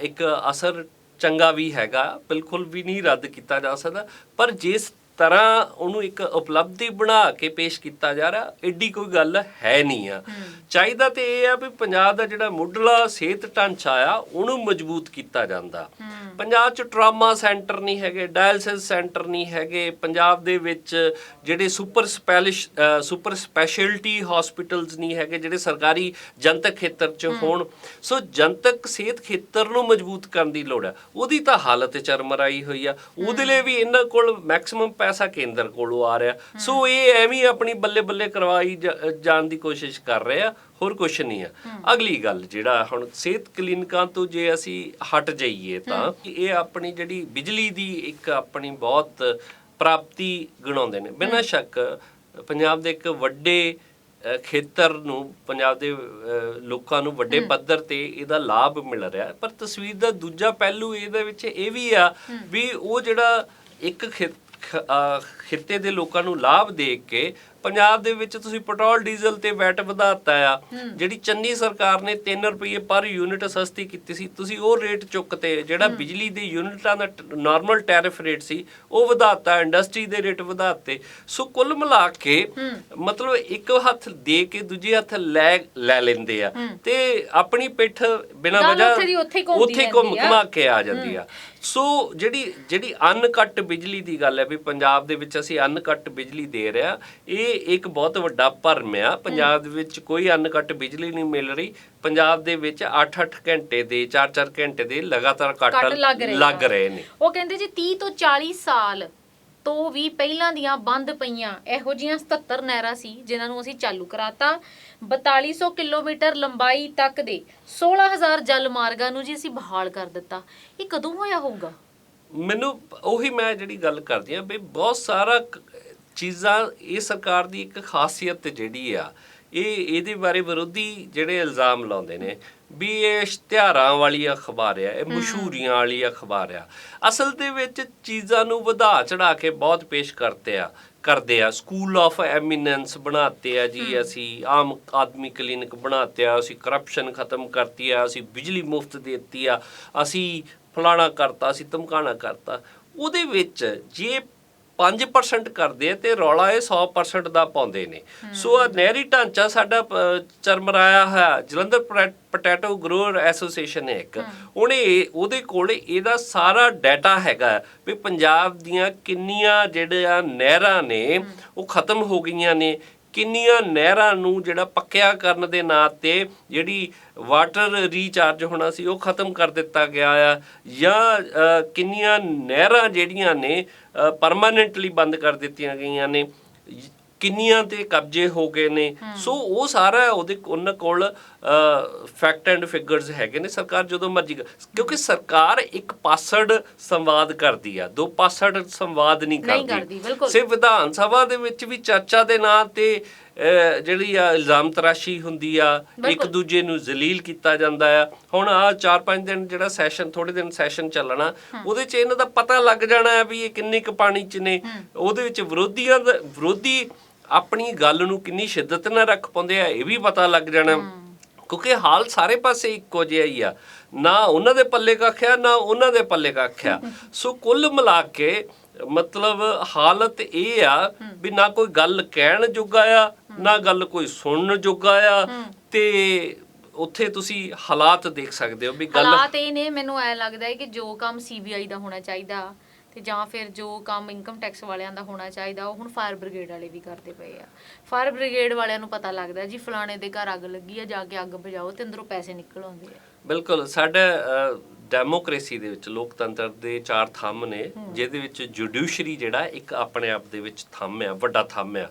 ਇੱਕ ਅਸਰ ਚੰਗਾ ਵੀ ਹੈਗਾ ਬਿਲਕੁਲ ਵੀ ਨਹੀਂ ਰੱਦ ਕੀਤਾ ਜਾ ਸਕਦਾ। ਪਰ ਜਿਸ ਤਰ੍ਹਾਂ ਉਹਨੂੰ ਇੱਕ ਉਪਲਬਧੀ ਬਣਾ ਕੇ ਪੇਸ਼ ਕੀਤਾ ਜਾ ਰਿਹਾ ਐਡੀ ਕੋਈ ਗੱਲ ਹੈ ਨਹੀਂ ਆ। ਚਾਹੀਦਾ ਤੇ ਇਹ ਆ ਵੀ ਪੰਜਾਬ ਦਾ ਜਿਹੜਾ ਮੁੱਢਲਾ ਸਿਹਤ ਢਾਂਚਾ ਆ ਉਹਨੂੰ ਮਜ਼ਬੂਤ ਕੀਤਾ ਜਾਂਦਾ। ਪੰਜਾਬ 'ਚ ਟਰਾਮਾ ਸੈਂਟਰ ਨਹੀਂ ਹੈਗੇ ਡਾਇਲਸਿਸ ਸੈਂਟਰ ਨਹੀਂ ਹੈਗੇ ਪੰਜਾਬ ਦੇ ਵਿੱਚ ਜਿਹੜੇ super special super specialty hospitals ਨਹੀਂ ਹੈਗੇ ਜਿਹੜੇ ਸਰਕਾਰੀ ਜਨਤਕ ਖੇਤਰ 'ਚ ਹੋਣ। ਸੋ ਜਨਤਕ ਸਿਹਤ ਖੇਤਰ ਨੂੰ ਮਜ਼ਬੂਤ ਕਰਨ ਦੀ ਲੋੜ ਹੈ ਉਹਦੀ ਤਾਂ ਹਾਲਤ ਚਰਮਰਾਈ ਹੋਈ ਆ। ਉਹਦੇ ਲਈ ਵੀ ਇਹਨਾਂ ਕੋਲ ਮੈਕਸਿਮਮ ਪੈਸਾ ਕੇਂਦਰ ਕੋਲੋਂ ਆ ਰਿਹਾ। ਸੋ ਇਹ ਐਵੇਂ ਆਪਣੀ ਬੱਲੇ ਬੱਲੇ ਕਰਵਾਈ ਜਾਣ ਦੀ ਕੋਸ਼ਿਸ਼ ਕਰ ਰਹੇ ਆ ਹੋਰ ਕੁਝ ਨਹੀਂ ਆ। ਅਗਲੀ ਗੱਲ ਜਿਹੜਾ ਹੁਣ ਸਿਹਤ ਕਲੀਨਿਕਾਂ ਤੋਂ ਜੇ ਅਸੀਂ ਹਟ ਜਾਈਏ ਤਾਂ ਇਹ ਆਪਣੀ ਜਿਹੜੀ ਬਿਜਲੀ ਦੀ ਇੱਕ ਆਪਣੀ ਬਹੁਤ ਪ੍ਰਾਪਤੀ ਗਣਾਉਂਦੇ ਨੇ। ਬਿਨਾਂ ਸ਼ੱਕ ਪੰਜਾਬ ਦੇ ਇੱਕ ਵੱਡੇ ਖੇਤਰ ਨੂੰ ਪੰਜਾਬ ਦੇ ਲੋਕਾਂ ਨੂੰ ਵੱਡੇ ਪੱਧਰ ਤੇ ਇਹਦਾ ਲਾਭ ਮਿਲ ਰਿਹਾ। ਪਰ ਤਸਵੀਰ ਦਾ ਦੂਜਾ ਪਹਿਲੂ ਇਹਦੇ ਵਿੱਚ ਇਹ ਵੀ ਆ ਵੀ ਉਹ ਜਿਹੜਾ ਇੱਕ ਖਿੱਤੇ ਦੇ ਲੋਕਾਂ ਨੂੰ ਲਾਭ ਦੇ ਕੇ ਪੰਜਾਬ ਦੇ ਵਿੱਚ ਤੁਸੀਂ ਪੈਟਰੋਲ ਡੀਜ਼ਲ ਤੇ ਵੈਟ ਵਧਾਤਾ ਆ। ਜਿਹੜੀ ਚੰਨੀ ਸਰਕਾਰ ਨੇ 3 ਰੁਪਏ ਪਰ ਯੂਨਿਟ ਸਸਤੀ ਕੀਤੀ ਸੀ ਤੁਸੀਂ ਉਹ ਰੇਟ ਚੁੱਕਤੇ ਜਿਹੜਾ ਬਿਜਲੀ ਦੇ ਯੂਨਿਟਾਂ ਦਾ ਨਾਰਮਲ ਟੈਰਿਫ ਰੇਟ ਸੀ ਉਹ ਵਧਾਤਾ ਇੰਡਸਟਰੀ ਦੇ ਰੇਟ ਵਧਾਤੇ। ਸੋ ਕੁੱਲ ਮਿਲਾ ਕੇ ਮਤਲਬ ਇੱਕ ਹੱਥ ਦੇ ਕੇ ਦੂਜੇ ਹੱਥ ਲੈ ਲੈ ਲੈਂਦੇ ਆ। ਤੇ ਆਪਣੀ ਪਿੱਠ ਬਿਨਾਂ ਵਜ੍ਹਾ ਉੱਥੇ ਘੁੰਮ। ਘੁਮਾ ਕੇ ਆ ਜਾਂਦੀ ਆ। ਸੋ ਜਿਹੜੀ ਜਿਹੜੀ ਅਨਕਟ ਬਿਜਲੀ ਦੀ ਗੱਲ ਹੈ ਵੀ ਪੰਜਾਬ ਦੇ ਵਿੱਚ ਅਸੀਂ ਅਨਕਟ ਬਿਜਲੀ ਦੇ ਰਹੇ ਇਹ ਇੱਕ ਬਹੁਤ ਵੱਡਾ ਭਰਮ ਆ। ਪੰਜਾਬ ਦੇ ਵਿੱਚ ਕੋਈ ਅਨਕਟ ਬਿਜਲੀ ਨਹੀਂ ਮਿਲ ਰਹੀ। ਪੰਜਾਬ ਦੇ ਵਿੱਚ 8-8 ਘੰਟੇ ਦੇ 4-4 ਘੰਟੇ ਦੇ ਲਗਾਤਾਰ ਕੱਟ ਲੱਗ ਰਹੇ ਨੇ। ਉਹ ਕਹਿੰਦੇ ਜੀ 30 ਤੋਂ 40 ਸਾਲ ਤੋਂ ਵੀ ਪਹਿਲਾਂ ਦੀਆਂ ਬੰਦ ਪਈਆਂ। ਇਹੋ ਜੀਆਂ 77 ਨਹਿਰਾਂ ਸੀ ਜਿਨ੍ਹਾਂ ਨੂੰ ਅਸੀਂ ਚਾਲੂ ਕਰਾਤਾ। 4200 ਕਿਲੋਮੀਟਰ ਲੰਬਾਈ ਤੱਕ ਦੇ 16000 ਜਲ ਮਾਰਗਾਂ ਨੂੰ ਜੀ ਅਸੀਂ ਬਹਾਲ ਕਰ ਦਿੱਤਾ। ਇਹ ਕਦੋਂ ਹੋਇਆ ਹੋਊਗਾ? ਮੈਨੂੰ ਉਹੀ ਮੈਂ ਜਿਹੜੀ ਗੱਲ ਕਰਦੀ ਆ ਵੀ ਬਹੁਤ ਸਾਰਾ ਚੀਜ਼ਾਂ ਇਹ ਸਰਕਾਰ ਦੀ ਇੱਕ ਖਾਸੀਅਤ ਜਿਹੜੀ ਆ ਇਹ ਇਹਦੇ ਬਾਰੇ ਵਿਰੋਧੀ ਜਿਹੜੇ ਇਲਜ਼ਾਮ ਲਾਉਂਦੇ ਨੇ ਵੀ ਇਹ ਇਸ਼ਤਿਹਾਰਾਂ ਵਾਲੀ ਅਖਬਾਰ ਆ ਇਹ ਮਸ਼ਹੂਰੀਆਂ ਵਾਲੀ ਅਖਬਾਰ ਆ। ਅਸਲ ਦੇ ਵਿੱਚ ਚੀਜ਼ਾਂ ਨੂੰ ਵਧਾ ਚੜਾ ਕੇ ਬਹੁਤ ਪੇਸ਼ ਕਰਤੇ ਆ ਕਰਦੇ ਆ। ਸਕੂਲ ਆਫ ਐਮੀਨੈਂਸ ਬਣਾਤੇ ਆ ਜੀ ਅਸੀਂ ਆਮ ਆਦਮੀ ਕਲੀਨਿਕ ਬਣਾਤੇ ਆ ਅਸੀਂ ਕਰਪਸ਼ਨ ਖਤਮ ਕਰਤੀ ਆ ਅਸੀਂ ਬਿਜਲੀ ਮੁਫਤ ਦੇਤੀ ਆ ਅਸੀਂ ਫਲਾਣਾ ਕਰਤਾ ਅਸੀਂ ਧਮਕਾਣਾ ਕਰਤਾ। ਉਹਦੇ ਵਿੱਚ ਜੇ 5% ਕਰਦੇ ਆ ਤੇ ਰੌਲਾ ਇਹ 100% ਦਾ ਪਾਉਂਦੇ ਨੇ। ਸੋ ਆ ਨਹਿਰੀ ਢਾਂਚਾ ਸਾਡਾ ਚਰਮਰਾਇਆ ਹੋਇਆ ਜਲੰਧਰ ਪੋਟੈਟੋ ਗਰੋਅਰ ਐਸੋਸੀਏਸ਼ਨ ਹੈ ਇੱਕ। ਉਹਨੇ ਉਹਦੇ ਕੋਲ ਇਹਦਾ ਸਾਰਾ ਡਾਟਾ ਹੈਗਾ ਵੀ ਪੰਜਾਬ ਦੀਆਂ ਕਿੰਨੀਆਂ ਜਿਹੜੀਆਂ ਨਹਿਰਾਂ ਨੇ ਉਹ ਖਤਮ ਹੋ ਗਈਆਂ ਨੇ। ਕਿੰਨੀਆਂ ਨਹਿਰਾਂ ਨੂੰ ਜਿਹੜਾ ਪੱਕਿਆ ਕਰਨ ਦੇ ਨਾਂ ਤੇ ਜਿਹੜੀ ਵਾਟਰ ਰੀਚਾਰਜ ਹੋਣਾ ਸੀ ਉਹ ਖਤਮ ਕਰ ਦਿੱਤਾ ਗਿਆ ਆ। ਜਾਂ ਕਿੰਨੀਆਂ ਨਹਿਰਾਂ ਜਿਹੜੀਆਂ ਨੇ ਪਰਮਾਨੈਂਟਲੀ ਬੰਦ ਕਰ ਦਿੱਤੀਆਂ ਗਈਆਂ ਨੇ। ਕਿੰਨੀਆਂ ਤੇ ਕਬਜ਼ੇ ਹੋ ਗਏ ਨੇ। ਸੋ ਉਹ ਸਾਰਾ ਉਹਦੇ ਉਹਨਾਂ ਕੋਲ ਫੈਕਟ ਐਂਡ ਫਿਗਰਸ ਹੈਗੇ ਨੇ ਸਰਕਾਰ ਜਦੋਂ ਮਰਜ਼ੀ ਕਿਉਂਕਿ ਸਰਕਾਰ ਇੱਕ ਪਾਸੜ ਸੰਵਾਦ ਕਰਦੀ ਆ ਦੋ ਪਾਸੜ ਸੰਵਾਦ ਨਹੀਂ ਕਰਦੀ। ਸਿਰਫ ਵਿਧਾਨ ਸਭਾ ਦੇ ਵਿੱਚ ਵੀ ਚਰਚਾ ਦੇ ਨਾਂ ਤੇ ਜਿਹੜੀ ਆ ਇਲਜ਼ਾਮ ਤਰਾਸ਼ੀ ਹੁੰਦੀ ਆ ਇੱਕ। ਦੂਜੇ ਨੂੰ ਜ਼ਲੀਲ ਕੀਤਾ ਜਾਂਦਾ ਆ। ਹੁਣ ਆ 4-5 ਦਿਨ ਜਿਹੜਾ ਸੈਸ਼ਨ ਥੋੜੇ ਦਿਨ ਸੈਸ਼ਨ ਚੱਲਣਾ ਉਹਦੇ ਚ ਇਹਨਾਂ ਦਾ ਪਤਾ ਲੱਗ ਜਾਣਾ ਵੀ ਇਹ ਕਿੰਨੇ ਕੁ ਪਾਣੀ ਚ ਨੇ। ਉਹਦੇ ਵਿੱਚ ਵਿਰੋਧੀਆਂ ਦਾ ਵਿਰੋਧੀ ਆਪਣੀ ਗੱਲ ਨੂੰ ਕਿੰਨੀ ਸ਼ਿੱਦਤ ਨਾਲ ਰੱਖ ਪਾਉਂਦੇ ਆ ਇਹ ਵੀ ਪਤਾ ਲੱਗ ਜਾਣਾ। ਕਿਉਂਕਿ ਹਾਲ ਸਾਰੇ ਪਾਸੇ ਇੱਕੋ ਜਿਹਾ ਹੀ ਆ। ਨਾ ਉਹਨਾਂ ਦੇ ਪੱਲੇ ਕੱਖਿਆ ਨਾ ਉਹਨਾਂ ਦੇ ਪੱਲੇ ਕੱਖਿਆ ਸੋ ਕੁੱਲ ਮਿਲਾ ਕੇ ਮਤਲਬ ਹਾਲਤ ਇਹ ਆ ਵੀ ਨਾ ਕੋਈ ਗੱਲ ਕਹਿਣ ਜੋਗਾ ਆ, ਨਾ ਗੱਲ ਕੋਈ ਸੁਣਨ ਜੋਗਾ ਆ ਤੇ ਉੱਥੇ ਤੁਸੀਂ ਹਾਲਾਤ ਦੇਖ ਸਕਦੇ ਹੋ ਵੀ ਗੱਲ ਹਾਲਾਤ ਇਹ ਨੇ, ਮੈਨੂੰ ਐ ਲੱਗਦਾ ਹੈ ਕਿ ਜੋ ਕੰਮ ਸੀਬੀਆਈ ਦਾ ਹੋਣਾ ਚਾਹੀਦਾ ਤੇ ਜਾਂ ਫਿਰ ਜੋ ਕੰਮ ਇਨਕਮ ਟੈਕਸ ਵਾਲਿਆਂ ਦਾ ਹੋਣਾ ਚਾਹੀਦਾ ਉਹ ਹੁਣ ਫਾਇਰ ਬ੍ਰਿਗੇਡ ਵਾਲੇ ਵੀ ਕਰਦੇ ਪਏ ਆ। ਫਾਇਰ ਬ੍ਰਿਗੇਡ ਵਾਲਿਆਂ ਨੂੰ ਪਤਾ ਲੱਗਦਾ ਜੀ ਫਲਾਣੇ ਦੇ ਘਰ ਅੱਗ ਲੱਗੀ ਆ ਜਾ ਕੇ ਅੱਗ ਬੁਝਾਓ ਤੇ ਅੰਦਰੋਂ ਪੈਸੇ ਨਿਕਲ ਆਉਂਦੇ ਆ। ਬਿਲਕੁਲ ਸਾਡਾ ਡੈਮੋਕ੍ਰੇਸੀ ਦੇ ਵਿੱਚ ਲੋਕਤੰਤਰ ਦੇ ਚਾਰ ਥੰਮ ਨੇ ਜਿਹਦੇ ਵਿੱਚ ਜੁਡੀਸ਼ਰੀ ਜਿਹੜਾ ਇੱਕ ਆਪਣੇ ਆਪ ਦੇ ਵਿੱਚ ਥੰਮ ਆ ਵੱਡਾ ਥੰਮ ਆ।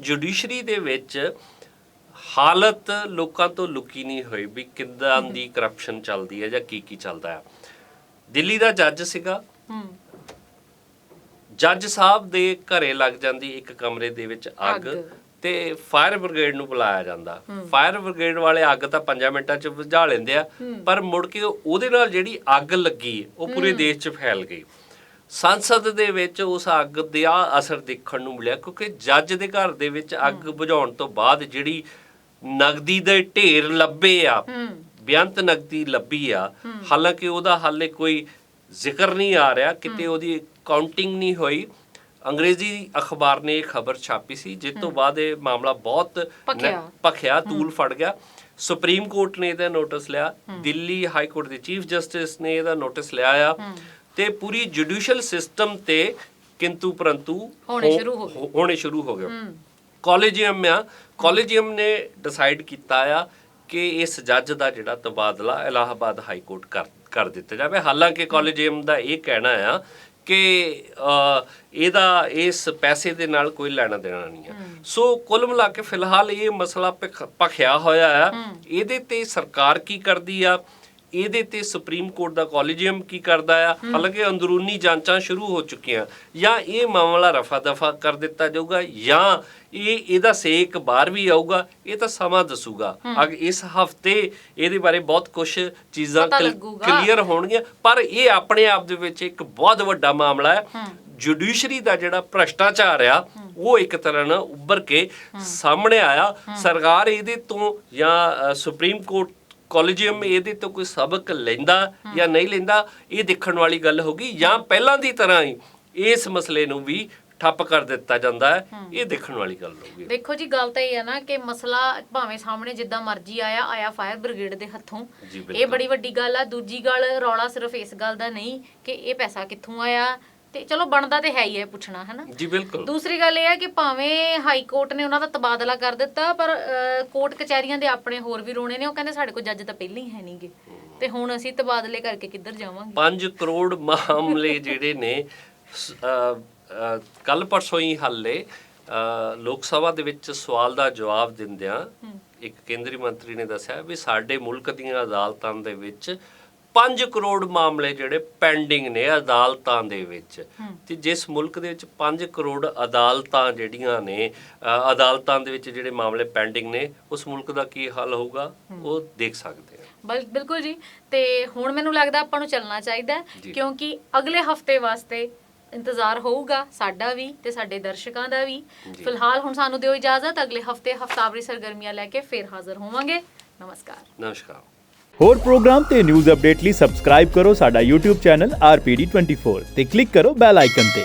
ਜੁਡੀਸ਼ਰੀ ਦੇ ਵਿੱਚ ਹਾਲਤ ਲੋਕਾਂ ਤੋਂ ਲੁਕੀ ਨਹੀਂ ਹੋਈ ਵੀ ਕਿੱਦਾਂ ਦੀ ਕਰਪਸ਼ਨ ਚੱਲਦੀ ਹੈ ਜਾਂ ਕੀ ਕੀ ਚੱਲਦਾ ਹੈ ਦਿੱਲੀ ਦਾ ਜੱਜ ਸੀਗਾ। ਜੱਜ ਸਾਹਿਬ ਦੇ ਘਰੇ ਲੱਗ ਜਾਂਦੀ ਇੱਕ ਕਮਰੇ ਦੇ ਵਿੱਚ ਅੱਗ। ਤੇ ਫਾਇਰ ਬ੍ਰਿਗੇਡ ਨੂੰ ਬੁਲਾਇਆ ਜਾਂਦਾ। ਫਾਇਰ ਬ੍ਰਿਗੇਡ ਵਾਲੇ ਅੱਗ ਤਾਂ 5 ਮਿੰਟਾਂ ਚ ਬੁਝਾ ਲੈਂਦੇ ਆ ਪਰ ਮੁੜ ਕੇ ਉਹਦੇ ਨਾਲ ਜਿਹੜੀ ਅੱਗ ਲੱਗੀ ਉਹ ਪੂਰੇ ਦੇਸ਼ 'ਚ ਫੈਲ ਗਈ। ਸੰਸਦ ਦੇ ਵਿੱਚ ਉਸ ਅੱਗ ਦਾ ਅਸਰ ਦੇਖਣ ਨੂੰ ਮਿਲਿਆ ਕਿਉਂਕਿ ਜੱਜ ਦੇ ਘਰ ਦੇ ਵਿੱਚ ਅੱਗ ਬੁਝਾਉਣ ਤੋਂ ਬਾਅਦ ਜਿਹੜੀ ਨਗਦੀ ਦੇ ਢੇਰ ਲੱਭੇ ਆ ਹੂੰ। ਬੇਅੰਤ ਨਗਦੀ ਲੱਭੀ ਆ ਹਾਲਾਂਕਿ ਉਹਦਾ ਹਾਲੇ ਕੋਈ ਜ਼ਿਕਰ ਨਹੀਂ ਆ ਰਿਹਾ ਕਿਤੇ ਉਹਦੀ ਕਾਊਂਟਿੰਗ ਨਹੀਂ ਹੋਈ। ਅੰਗਰੇਜ਼ੀ ਅਖਬਾਰ ਨੇ ਇਹ ਖਬਰ ਛਾਪੀ ਸੀ ਜਿਸ ਤੋਂ ਬਾਅਦ ਇਹ ਮਾਮਲਾ ਬਹੁਤ। ਭਖਿਆ। ਤੂਲ ਫੜ ਗਿਆ। ਸੁਪਰੀਮ ਕੋਰਟ ਨੇ ਇਹਦਾ ਨੋਟਿਸ ਲਿਆ। ਦਿੱਲੀ ਹਾਈ ਕੋਰਟ ਦੇ ਚੀਫ ਜਸਟਿਸ ਨੇ ਇਹਦਾ ਨੋਟਿਸ ਲਿਆ ਆ। ਤੇ ਪੂਰੀ ਜੁਡੀਸ਼ੀਅਲ ਸਿਸਟਮ ਤੇ ਕਿੰਤੂ ਪਰੰਤੂ ਹੋਣੇ ਸ਼ੁਰੂ ਹੋ ਗਏ। ਹੋ- ਹੋਣੇ ਸ਼ੁਰੂ ਹੋ ਗਏ। ਹੂੰ ਕਾਲਜੀਅਮ ਆ। ਕਾਲਜੀਅਮ ਨੇ ਡਿਸਾਈਡ ਕੀਤਾ ਆ ਕਿ ਇਸ ਜੱਜ ਦਾ ਜਿਹੜਾ ਤਬਾਦਲਾ ਇਲਾਹਾਬਾਦ ਹਾਈ ਕੋਰਟ ਕਰ ਕਰ ਦਿੱਤਾ ਜਾਵੇ। ਹਾਲਾਂਕਿ ਕਾਲਜੀਅਮ ਦਾ ਇਹ ਕਹਿਣਾ ਆ ਕਿ ਇਹਦਾ ਇਸ ਪੈਸੇ ਦੇ ਨਾਲ ਕੋਈ ਲੈਣਾ ਦੇਣਾ ਨਹੀਂ ਆ। ਸੋ ਕੁੱਲ ਮਿਲਾ ਕੇ ਫਿਲਹਾਲ ਇਹ ਮਸਲਾ ਭਖਿਆ ਹੋਇਆ ਆ। ਇਹਦੇ ਤੇ ਸਰਕਾਰ ਕੀ ਕਰਦੀ ਆ? ਇਹਦੇ ਤੇ ਸੁਪਰੀਮ ਕੋਰਟ ਦਾ ਕਾਲਜੀਅਮ ਕੀ ਕਰਦਾ ਆ? ਹਾਲਾਂਕਿ ਅੰਦਰੂਨੀ ਜਾਂਚਾਂ ਸ਼ੁਰੂ ਹੋ ਚੁੱਕੀਆਂ। ਜਾਂ ਇਹ ਮਾਮਲਾ ਰਫਾ ਦਫਾ ਕਰ ਦਿੱਤਾ ਜਾਊਗਾ ਜਾਂ ਇਹ ਇਹਦਾ ਸੇਕ ਬਾਹਰ ਵੀ ਆਊਗਾ ਇਹ ਤਾਂ ਸਮਾਂ ਦੱਸੂਗਾ। ਅਗ ਇਸ ਹਫ਼ਤੇ ਇਹਦੇ ਬਾਰੇ ਬਹੁਤ ਕੁਝ ਚੀਜ਼ਾਂ। ਕਲੀਅਰ ਹੋਣਗੀਆਂ ਪਰ ਇਹ ਆਪਣੇ ਆਪ ਦੇ ਵਿੱਚ ਇੱਕ ਬਹੁਤ ਵੱਡਾ ਮਾਮਲਾ ਹੈ। ਜੁਡੀਸ਼ਰੀ ਦਾ ਜਿਹੜਾ ਭ੍ਰਸ਼ਟਾਚਾਰ ਆ ਉਹ ਇੱਕ ਤਰ੍ਹਾਂ ਨਾਲ ਉੱਭਰ ਕੇ ਸਾਹਮਣੇ ਆਇਆ। ਸਰਕਾਰ ਇਹਦੇ ਤੋਂ ਜਾਂ ਸੁਪਰੀਮ ਕੋਰਟ ਕਾਲਜੀਅਮ ਇਹਦੇ ਤੋਂ ਕੋਈ ਸਬਕ ਲੈਂਦਾ ਜਾਂ ਨਹੀਂ ਲੈਂਦਾ ਇਹ ਦੇਖਣ ਵਾਲੀ ਗੱਲ ਹੋਗੀ ਜਾਂ ਪਹਿਲਾਂ ਦੀ ਤਰ੍ਹਾਂ ਹੀ ਇਸ ਮਸਲੇ ਨੂੰ ਵੀ ਠੱਪ ਕਰ ਦਿੱਤਾ ਜਾਂਦਾ ਹੈ ਇਹ ਦੇਖਣ ਵਾਲੀ ਗੱਲ ਹੋਗੀ ਦੇਖੋ ਜੀ ਗੱਲ ਤਾਂ ਇਹ ਹੈ ਨਾ ਕਿ ਮਸਲਾ ਭਾਵੇਂ ਸਾਹਮਣੇ ਜਿੱਦਾਂ ਮਰਜ਼ੀ ਆਇਆ ਆਇਆ ਫਾਇਰ ਬ੍ਰਿਗੇਡ ਦੇ ਹੱਥੋਂ। ਜੀ, ਇਹ। ਬੜੀ ਵੱਡੀ ਗੱਲ ਆ। ਦੂਜੀ ਗੱਲ ਰੌਲਾ ਸਿਰਫ ਇਸ ਗੱਲ ਦਾ ਨਹੀਂ ਕਿ ਇਹ ਪੈਸਾ ਕਿੱਥੋਂ ਆਇਆ ਤੇ ਚਲੋ ਬਣਦਾ ਤੇ ਹੈ ਹੀ ਹੈ ਪੁੱਛਣਾ ਹੈ ਨਾ ਜੀ ਬਿਲਕੁਲ। ਦੂਸਰੀ ਗੱਲ ਇਹ ਹੈ ਕਿ ਭਾਵੇਂ ਹਾਈ ਕੋਰਟ ਨੇ ਉਹਨਾਂ ਦਾ ਤਬਾਦਲਾ ਕਰ ਦਿੱਤਾ ਪਰ ਅਹ, ਕੋਰਟ ਕਚਹਿਰੀਆਂ ਦੇ ਆਪਣੇ ਹੋਰ ਵੀ ਰੋਣੇ ਨੇ ਉਹ ਕਹਿੰਦੇ ਸਾਡੇ ਕੋਲ ਜੱਜ ਤਾਂ ਪਹਿਲਾਂ ਹੀ ਹੈ ਨਹੀਂਗੇ ਤੇ ਹੁਣ ਅਸੀਂ ਤਬਾਦਲੇ ਕਰਕੇ ਕਿੱਧਰ ਜਾਵਾਂਗੇ? 5 ਕਰੋੜ ਮਾਮਲੇ ਜਿਹੜੇ ਨੇ ਕੱਲ ਪਰਸੋਂ ਹੀ ਹੱਲੇ ਲੋਕ ਸਭਾ ਦੇ ਵਿੱਚ ਸਵਾਲ ਦਾ ਜਵਾਬ ਦਿੰਦਿਆਂ ਇੱਕ ਕੇਂਦਰੀ ਮੰਤਰੀ ਨੇ ਦੱਸਿਆ ਵੀ ਸਾਡੇ ਮੁਲਕ ਦੀਆਂ ਅਦਾਲਤਾਂ ਦੇ ਵਿੱਚ 5 ਕਰੋੜ ਮਾਮਲੇ ਜਿਹੜੇ ਪੈਂਡਿੰਗ ਨੇ ਅਦਾਲਤਾਂ ਦੇ ਵਿੱਚ। ਤੇ ਜਿਸ ਮੁਲਕ ਦੇ ਵਿੱਚ 5 ਕਰੋੜ ਅਦਾਲਤਾਂ ਜਿਹੜੀਆਂ ਨੇ ਅਦਾਲਤਾਂ ਦੇ ਵਿੱਚ ਜਿਹੜੇ ਮਾਮਲੇ ਪੈਂਡਿੰਗ ਨੇ ਉਸ ਮੁਲਕ ਦਾ ਕੀ ਹਾਲ ਹੋਊਗਾ? ਉਹ ਦੇਖ ਸਕਦੇ ਆ ਬਲ- ਬਿਲਕੁਲ ਜੀ। ਤੇ ਹੁਣ ਮੈਨੂੰ ਲੱਗਦਾ ਆਪਾਂ ਨੂੰ ਚੱਲਣਾ ਚਾਹੀਦਾ। ਕਿਉਂਕਿ ਅਗਲੇ ਹਫ਼ਤੇ ਵਾਸਤੇ ਇੰਤਜ਼ਾਰ ਹੋਊਗਾ ਸਾਡਾ ਵੀ ਤੇ ਸਾਡੇ ਦਰਸ਼ਕਾਂ ਦਾ ਵੀ। ਫਿਲਹਾਲ ਹੁਣ ਸਾਨੂੰ ਦਿਓ ਇਜਾਜ਼ਤ ਅਗਲੇ ਹਫ਼ਤੇ ਹਫਤਾਵਰੀ ਸਰਗਰਮੀਆਂ ਲੈ ਕੇ ਫੇਰ ਹਾਜ਼ਰ ਹੋਵਾਂਗੇ। ਨਮਸਕਾਰ। ਨਮਸਕਾਰ। ਹੋਰ ਪ੍ਰੋਗਰਾਮ ਤੇ ਨਿਊਜ਼ ਅਪਡੇਟ ਲਈ ਸਬਸਕ੍ਰਾਈਬ ਕਰੋ ਸਾਡਾ YouTube ਚੈਨਲ RPD24 ਤੇ ਕਲਿੱਕ ਕਰੋ ਬੈਲ ਆਈਕਨ ਤੇ।